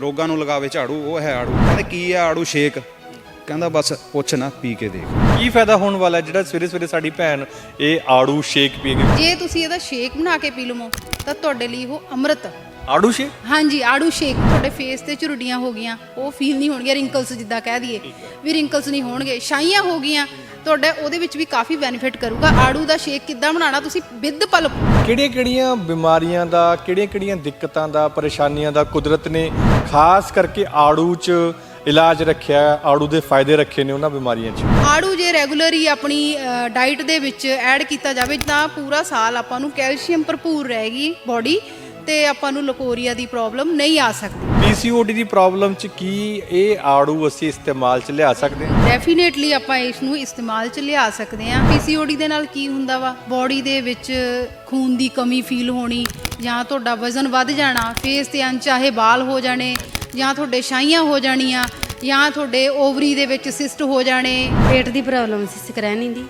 ਰੋਗਾਂ ਨੂੰ ਲਗਾਵੇ ਝਾੜੂ ਉਹ ਹੈ ਆੜੂ। ਕਹਿੰਦੇ ਕੀ ਆ ਆੜੂ ਸ਼ੇਕ? ਕਹਿੰਦਾ ਬਸ ਪੁੱਛ ਨਾ ਪੀ ਕੇ ਦੇਖ। ਕੀ ਫਾਇਦਾ ਹੋਣ ਵਾਲਾ ਹੈ ਜਿਹੜਾ ਸਵੇਰੇ ਸਵੇਰੇ ਸਾਡੀ ਭੈਣ ਇਹ ਆੜੂ ਸ਼ੇਕ ਪੀਏਗੀ ਜੇ ਤੁਸੀਂ ਇਹਦਾ ਸ਼ੇਕ ਬਣਾ ਕੇ ਪੀ ਲਵੋ ਤਾਂ ਤੁਹਾਡੇ ਲਈ ਉਹ ਅੰਮ੍ਰਿਤ। ਆੜੂ ਸ਼ੇਕ? ਹਾਂਜੀ ਆੜੂ ਸ਼ੇਕ। ਤੁਹਾਡੇ ਫੇਸ ਤੇ ਝੁਰੜੀਆਂ ਹੋ ਗਈਆਂ। ਉਹ ਫੀਲ ਨਹੀਂ ਹੋਣਗੀਆਂ ਰਿੰਕਲਸ ਜਿੱਦਾਂ ਕਹਿ ਦਈਏ। ਵੀ ਰਿੰਕਲਸ ਨਹੀਂ ਹੋਣਗੇ। ਛਾਈਆਂ ਹੋ ਗਈਆਂ। ਤੁਹਾਡਾ ਉਹਦੇ ਵਿੱਚ ਵੀ ਕਾਫੀ ਬੈਨੀਫਿਟ ਕਰੂਗਾ। ਆੜੂ ਦਾ ਸ਼ੇਕ ਕਿੱਦਾਂ ਬਣਾਉਣਾ ਤੁਸੀਂ ਵਿਦ ਪਲਪ ਕਿਹੜੀਆਂ ਕਿਹੜੀਆਂ ਬਿਮਾਰੀਆਂ ਦਾ ਕਿਹੜੀਆਂ ਕਿਹੜੀਆਂ ਦਿੱਕਤਾਂ ਦਾ ਪਰੇਸ਼ਾਨੀਆਂ ਦਾ ਕੁਦਰਤ ਨੇ ਖਾਸ ਕਰਕੇ ਆੜੂ 'ਚ ਇਲਾਜ ਰੱਖਿਆ ਹੈ, ਆੜੂ ਦੇ ਫਾਇਦੇ ਰੱਖੇ ਨੇ ਉਹਨਾਂ ਬਿਮਾਰੀਆਂ 'ਚ? ਆੜੂ ਜੇ ਰੈਗੂਲਰੀ ਆਪਣੀ ਡਾਈਟ ਦੇ ਵਿੱਚ ਐਡ ਕੀਤਾ ਜਾਵੇ ਤਾਂ ਪੂਰਾ ਸਾਲ ਆਪਾਂ ਨੂੰ ਕੈਲਸ਼ੀਅਮ ਭਰਪੂਰ ਰਹੇਗੀ ਬਾਡੀ ਤੇ ਆਪਾਂ ਨੂੰ ਲਕੋਰੀਆ ਦੀ ਪ੍ਰੋਬਲਮ ਨਹੀਂ ਆ ਸਕਦੀ। ਪੀਸੀਓਡੀ ਦੀ ਪ੍ਰੋਬਲਮ 'ਚ ਕੀ ਇਹ ਆੜੂ ਅਸੀਂ ਇਸਤੇਮਾਲ 'ਚ ਲਿਆ ਸਕਦੇ ਹਾਂ? ਡੈਫੀਨੇਟਲੀ ਆਪਾਂ ਇਸ ਨੂੰ ਇਸਤੇਮਾਲ 'ਚ ਲਿਆ ਸਕਦੇ ਹਾਂ। ਪੀਸੀਓਡੀ ਦੇ ਨਾਲ ਕੀ ਹੁੰਦਾ ਵਾ? ਬਾਡੀ ਦੇ ਵਿੱਚ ਖੂਨ ਦੀ ਕਮੀ ਫੀਲ ਹੋਣੀ ਜਾਂ ਤੁਹਾਡਾ ਵਜ਼ਨ ਵੱਧ ਜਾਣਾ ਫੇਸ ਤੇ ਅਣਚਾਹੇ ਵਾਲ ਹੋ ਜਾਣੇ ਜਾਂ ਤੁਹਾਡੇ ਛਾਈਆਂ ਹੋ ਜਾਣੀਆਂ ਜਾਂ ਤੁਹਾਡੇ ਓਵਰੀ ਦੇ ਵਿੱਚ ਸਿਸਟ ਹੋ ਜਾਣੇ। ਪੇਟ ਦੀ ਪ੍ਰੋਬਲਮ ਸੀ ਸਕਰੈਨੀ ਦੀ।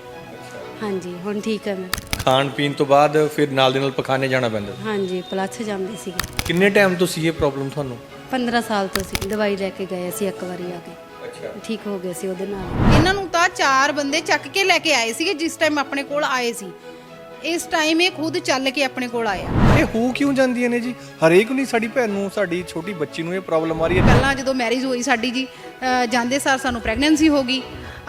ਹਾਂਜੀ ਹੁਣ ਠੀਕ ਹੈ ਮੈਂ। ਖਾਣ ਪੀਣ ਤੋਂ ਬਾਅਦ ਫਿਰ ਨਾਲ ਦੇ ਨਾਲ ਪਖਾਨੇ ਜਾਣਾ ਪੈਂਦਾ? ਹਾਂਜੀ ਪਲੱਥ ਜਾਂਦੇ ਸੀਗੇ। ਕਿੰਨੇ ਟਾਈਮ ਤੋਂ ਸੀ ਇਹ ਪ੍ਰੋਬਲਮ ਤੁਹਾਨੂੰ? 15 ਸਾਲ ਤੋਂ ਸੀ। ਦਵਾਈ ਲੈ ਕੇ ਗਏ ਸੀ ਇੱਕ ਵਾਰੀ ਆ ਕੇ। ਅੱਛਾ। ਠੀਕ ਹੋ ਗਏ ਸੀ ਉਹਦੇ ਨਾਲ। ਇਹਨਾਂ ਨੂੰ ਤਾਂ ਚਾਰ ਬੰਦੇ ਚੱਕ ਕੇ ਲੈ ਕੇ ਆਏ ਸੀਗੇ ਜਿਸ ਟਾਈਮ ਆਪਣੇ ਕੋਲ ਆਏ ਸੀ। ਇਸ ਟਾਈਮ ਇਹ ਖੁਦ ਚੱਲ ਕੇ ਆਪਣੇ ਕੋਲ ਆਇਆ ਇਹ ਹੋ ਕਿਉਂ ਜਾਂਦੀਆਂ ਨੇ ਜੀ? ਹਰੇਕ ਨੂੰ ਹੀ ਸਾਡੀ ਭੈਣ ਨੂੰ ਸਾਡੀ ਛੋਟੀ ਬੱਚੀ ਨੂੰ ਇਹ ਪ੍ਰੋਬਲਮ ਆ ਰਹੀ ਹੈ। ਪਹਿਲਾਂ ਜਦੋਂ ਮੈਰਿਜ ਹੋਈ ਸਾਡੀ ਜੀ ਅ, ਜਾਂਦੇ ਸਾਰ ਸਾਨੂੰ ਪ੍ਰੈਗਨੈਂਸੀ ਹੋ ਗਈ।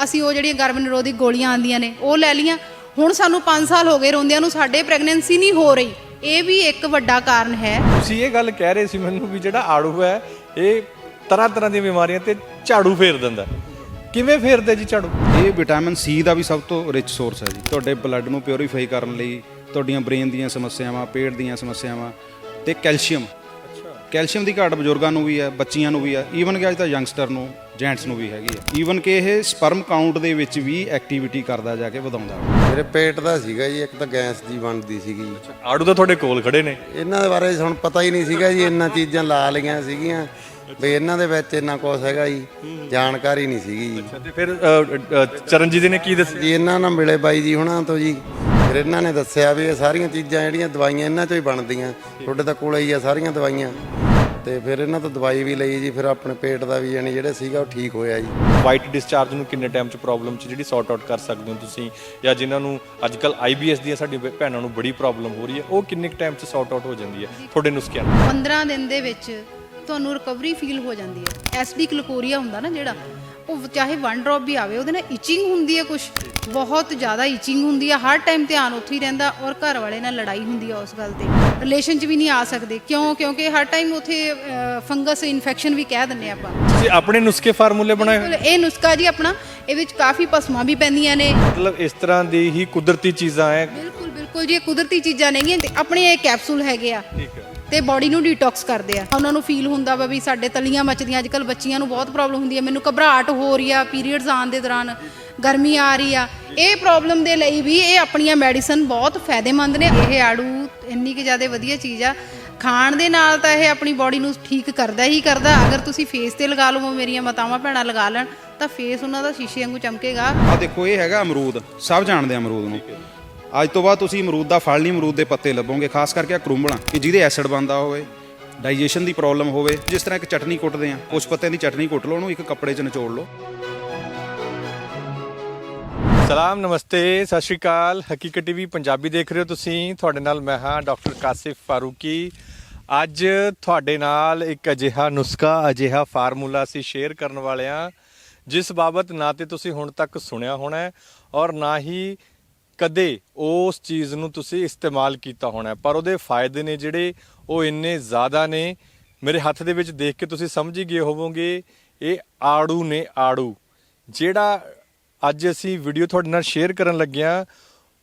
ਅਸੀਂ ਉਹ ਜਿਹੜੀਆਂ ਗਰਭ ਨਿਰੋਧਕ ਗੋਲੀਆਂ ਆਂਦੀਆਂ ਨੇ ਉਹ ਲੈ ਲੀਆਂ ਹੁਣ ਸਾਨੂੰ 5 ਸਾਲ ਹੋ ਗਏ ਰੋਂਦਿਆਂ ਨੂੰ ਸਾਡੇ ਪ੍ਰੈਗਨੈਂਸੀ ਨਹੀਂ ਹੋ ਰਹੀ। ਇਹ ਵੀ ਇੱਕ ਵੱਡਾ ਕਾਰਨ ਹੈ। ਤੁਸੀਂ ਇਹ ਗੱਲ ਕਹਿ ਰਹੇ ਸੀ ਮੈਨੂੰ ਵੀ ਜਿਹੜਾ ਆੜੂ ਹੈ ਇਹ ਤਰ੍ਹਾਂ ਤਰ੍ਹਾਂ ਦੀਆਂ ਬਿਮਾਰੀਆਂ ਤੇ ਝਾੜੂ ਫੇਰ ਦਿੰਦਾ ਕਿਵੇਂ ਫੇਰਦਾ ਜੀ ਝਾੜੂ? ਇਹ ਵਿਟਾਮਿਨ ਸੀ ਦਾ ਵੀ ਸਭ ਤੋਂ ਰਿਚ ਸੋਰਸ ਹੈ ਜੀ। ਤੁਹਾਡੇ ਬਲੱਡ ਨੂੰ ਪਿਉਰੀਫਾਈ ਕਰਨ ਲਈ ਤੁਹਾਡੀਆਂ ਬ੍ਰੇਨ ਦੀਆਂ ਸਮੱਸਿਆਵਾਂ ਪੇਟ ਦੀਆਂ ਸਮੱਸਿਆਵਾਂ ਤੇ ਕੈਲਸ਼ੀਅਮ। ਕੈਲਸ਼ੀਅਮ ਦੀ ਘਾਟ ਬਜ਼ੁਰਗਾਂ ਨੂੰ ਵੀ ਹੈ ਬੱਚੀਆਂ ਨੂੰ ਵੀ ਹੈ। ਈਵਨ ਕਿ ਅੱਜ ਤਾਂ ਯੰਗਸਟਰ ਨੂੰ ਜੈਂਟਸ ਨੂੰ ਵੀ ਹੈਗੀ ਹੈ ਈਵਨ ਕਿ ਇਹ ਸਪਰਮ ਕਾਊਂਟ ਦੇ ਵਿੱਚ ਵੀ ਐਕਟੀਵਿਟੀ ਕਰਦਾ ਜਾ ਕੇ ਵਧਾਉਂਦਾ। ਮੇਰੇ ਪੇਟ ਦਾ ਸੀਗਾ ਜੀ ਇੱਕ ਤਾਂ ਗੈਸ ਦੀ ਬਣਦੀ ਸੀਗੀ ਆੜੂ ਤਾਂ ਤੁਹਾਡੇ ਕੋਲ ਖੜੇ ਨੇ। ਇਹਨਾਂ ਦੇ ਬਾਰੇ ਹੁਣ ਪਤਾ ਹੀ ਨਹੀਂ ਸੀਗਾ ਜੀ ਇੰਨਾ ਚੀਜ਼ਾਂ ਲਾ ਲਈਆਂ ਸੀਗੀਆਂ। ਵੀ ਇਹਨਾਂ ਦੇ ਵਿੱਚ ਇੰਨਾ ਕੁਝ ਹੈਗਾ ਜੀ ਜਾਣਕਾਰੀ ਨਹੀਂ ਸੀਗੀ ਜੀ। ਤੇ ਫਿਰ ਅ, ਅ, ਚਰਨਜੀਤ ਨੇ ਕੀ ਦੱਸਿਆ? ਜੀ ਇਹਨਾਂ ਨਾਲ ਮਿਲੇ ਬਾਈ ਜੀ ਹੁਣਾਂ ਤੋਂ ਜੀ। ਫਿਰ ਇਹਨਾਂ ਨੇ ਦੱਸਿਆ ਵੀ ਇਹ ਸਾਰੀਆਂ ਚੀਜ਼ਾਂ ਜਿਹੜੀਆਂ ਦਵਾਈਆਂ ਇਹਨਾਂ ਚੋਂ ਹੀ ਬਣਦੀਆਂ। ਤੁਹਾਡੇ ਤਾਂ ਕੋਲੇ ਹੀ ਆ ਸਾਰੀਆਂ ਦਵਾਈਆਂ। ਤੇ ਫਿਰ ਇਹਨਾਂ ਤੋਂ ਦਵਾਈ ਵੀ ਲਈ ਜੀ ਫਿਰ ਆਪਣੇ ਪੇਟ ਦਾ ਵੀ ਯਾਨੀ ਜਿਹੜਾ ਸੀਗਾ ਉਹ ਠੀਕ ਹੋਇਆ ਜੀ। ਵਾਈਟ ਡਿਸਚਾਰਜ ਨੂੰ ਕਿੰਨੇ ਟਾਈਮ ਚ ਪ੍ਰੋਬਲਮ ਚ ਜਿਹੜੀ ਸੌਰਟ ਆਊਟ ਕਰ ਸਕਦੇ ਹੋ ਤੁਸੀਂ? ਜਾਂ ਜਿਨ੍ਹਾਂ ਨੂੰ ਅੱਜ ਕੱਲ ਆਈਬੀਐਸ ਦੀਆਂ ਸਾਡੀ ਭੈਣਾਂ ਨੂੰ ਬੜੀ ਪ੍ਰੋਬਲਮ ਹੋ ਰਹੀ ਹੈ ਉਹ ਕਿੰਨੇ ਟਾਈਮ ਚ ਸੌਰਟ ਆਊਟ ਹੋ ਜਾਂਦੀ ਹੈ? ਤੁਹਾਡੇ ਨੁਸਖਿਆਂ ਨਾਲ 15 ਦਿਨ ਦੇ ਵਿੱਚ ਤੁਹਾਨੂੰ ਰਿਕਵਰੀ ਫੀਲ ਹੋ ਜਾਂਦੀ ਹੈ। ਐਸਡੀ ਗਲੂਕੋਰੀਆ ਹੁੰਦਾ ਨਾ ਜਿਹੜਾ ਉਹ ਚਾਹੇ ਵਨ ਡ੍ਰੌਪ ਵੀ ਆਵੇ ਉਹਦੇ ਨਾਲ ਇਚਿੰਗ ਹੁੰਦੀ ਹੈ ਕੁਝ ਬਹੁਤ ਜ਼ਿਆਦਾ ਇਚਿੰਗ ਹੁੰਦੀ ਹੈ ਹਰ ਟਾਈਮ ਧਿਆਨ ਉੱਥੇ ਹੀ ਰਹਿੰਦਾ ਔਰ ਘਰ ਵਾਲੇ ਨਾਲ ਲੜਾਈ ਹੁੰਦੀ ਹੈ ਉਸ ਗੱਲ ਤੇ। ਰਿਲੇਸ਼ਨ 'ਚ ਵੀ ਨਹੀਂ ਆ ਸਕਦੇ। ਕਿਉਂ? ਕਿਉਂਕਿ ਹਰ ਟਾਈਮ ਉੱਥੇ ਫੰਗਸ ਇਨਫੈਕਸ਼ਨ ਵੀ ਕਹਿ ਦਿੰਨੇ ਆਪਾਂ। ਤੁਸੀਂ ਆਪਣੇ ਨੁਸਖੇ ਫਾਰਮੂਲੇ ਬਣਾਏ ਹੋਏ? ਇਹ ਨੁਸਖਾ ਜੀ ਆਪਣਾ ਇਹ ਵਿੱਚ ਕਾਫੀ ਪਸਮਾਂ ਵੀ ਪੈਂਦੀਆਂ ਨੇ। ਮਤਲਬ ਇਸ ਤਰ੍ਹਾਂ ਦੀ ਹੀ ਕੁਦਰਤੀ ਚੀਜ਼ਾਂ ਹੈ ਬਿਲਕੁਲ ਬਿਲਕੁਲ ਜੀ ਇਹ ਕੁਦਰਤੀ ਚੀਜ਼ਾਂ ਨੇਗੀਆਂ ਤੇ ਆਪਣੇ ਇਹ ਕੈਪਸੂਲ ਹੈਗੇ ਆ। ਠੀਕ ਹੈ ਤੇ ਬਾਡੀ ਨੂੰ ਡੀਟੌਕਸ ਕਰਦੇ ਆ। ਉਹਨਾਂ ਨੂੰ ਫੀਲ ਹੁੰਦਾ ਵਾ ਵੀ ਸਾਡੇ ਤਲੀਆਂ ਮੱਚਦੀਆਂ ਅੱਜਕੱਲ ਬੱਚੀਆਂ ਨੂੰ ਬਹੁਤ ਪ੍ਰੋਬਲਮ ਹੁੰਦੀ ਹੈ ਮੈਨੂੰ ਘਬਰਾਹਟ ਹੋ ਰਹੀ ਆ ਪੀਰੀਅਡਸ ਆਉਣ ਦੇ ਦੌਰਾਨ। ਗਰਮੀ ਆ ਰਹੀ ਆ। ਇਹ ਪ੍ਰੋਬਲਮ ਦੇ ਲਈ ਵੀ ਇਹ ਆਪਣੀਆਂ ਮੈਡੀਸਨ ਬਹੁਤ ਫਾਇਦੇਮੰਦ ਨੇ। ਇਹ ਆੜੂ ਇੰਨੀ ਕਿ ਜ਼ਿਆਦਾ ਵਧੀਆ ਚੀਜ਼ ਆ। ਖਾਣ ਦੇ ਨਾਲ ਤਾਂ ਇਹ ਆਪਣੀ ਬਾਡੀ ਨੂੰ ਠੀਕ ਕਰਦਾ ਹੀ ਕਰਦਾ। ਅਗਰ ਤੁਸੀਂ ਫੇਸ ਤੇ ਲਗਾ ਲਵੋ, ਮੇਰੀਆਂ ਮਾਤਾਵਾਂ ਭੈਣਾਂ ਲਗਾ ਲੈਣ, ਤਾਂ ਫੇਸ ਉਹਨਾਂ ਦਾ ਸ਼ੀਸ਼ੇ ਵਾਂਗੂ ਚਮਕੇਗਾ। ਆ ਦੇਖੋ, ਇਹ ਹੈਗਾ ਅਮਰੂਦ। ਸਭ ਜਾਣਦੇ ਆ ਅਮਰੂਦ ਨੂੰ। ਅੱਜ ਤੋਂ ਬਾਅਦ ਤੁਸੀਂ ਅਮਰੂਦ ਦਾ ਫਲ ਨਹੀਂ, ਅਮਰੂਦ ਦੇ ਪੱਤੇ ਲੱਭੋਗੇ। ਖਾਸ ਕਰਕੇ ਆ ਕਰੂੰਬਲਾਂ, ਕਿ ਜਿਹਦੇ ਐਸਿਡ ਬੰਦਾ ਹੋਵੇ ਡਾਈਜੈਸ਼ਨ ਦੀ ਪ੍ਰੋਬਲਮ ਹੋਵੇ। ਜਿਸ ਤਰ੍ਹਾਂ ਇੱਕ ਚਟਨੀ ਕੁੱਟਦੇ ਆ ਕੁਛ ਪੱਤਿਆਂ ਦੀ ਚਟਨੀ ਕੁੱਟ ਲਓ, ਉਹਨੂੰ ਇੱਕ ਕੱਪੜੇ 'ਚ ਨਿਚੋੜ ਲਓ। ਸਲਾਮ, ਨਮਸਤੇ, ਸਤਿ ਸ਼੍ਰੀ ਅਕਾਲ। ਹਕੀਕਤ ਟੀਵੀ ਪੰਜਾਬੀ ਦੇਖ ਰਹੇ ਹੋ ਤੁਸੀਂ। ਤੁਹਾਡੇ ਨਾਲ ਮੈਂ ਹਾਂ ਡਾਕਟਰ ਕਾਸਿਫ ਫਾਰੂਕੀ। ਅੱਜ ਤੁਹਾਡੇ ਨਾਲ ਇੱਕ ਅਜਿਹਾ ਨੁਸਖਾ, ਅਜਿਹਾ ਫਾਰਮੂਲਾ ਅਸੀਂ ਸ਼ੇਅਰ ਕਰਨ ਵਾਲੇ ਹਾਂ, ਜਿਸ ਬਾਬਤ ਨਾ ਤੇ ਤੁਸੀਂ ਹੁਣ ਤੱਕ ਸੁਣਿਆ ਹੋਣਾ ਔਰ ਨਾ ਹੀ ਕਦੇ ਉਸ ਚੀਜ਼ ਨੂੰ ਤੁਸੀਂ ਇਸਤੇਮਾਲ ਕੀਤਾ ਹੋਣਾ ਪਰ ਉਹਦੇ ਫਾਇਦੇ ਨੇ ਜਿਹੜੇ ਉਹ ਇੰਨੇ ਜ਼ਿਆਦਾ ਨੇ, ਮੇਰੇ ਹੱਥ ਦੇ ਵਿੱਚ ਦੇਖ ਕੇ ਤੁਸੀਂ ਸਮਝ ਹੀ ਗਏ ਹੋਵੋਗੇ, ਇਹ ਆੜੂ ਨੇ ਆੜੂ। ਜਿਹੜਾ ਅੱਜ ਅਸੀਂ ਵੀਡੀਓ ਤੁਹਾਡੇ ਨਾਲ ਸ਼ੇਅਰ ਕਰਨ ਲੱਗੇ ਲੱਗਿਆ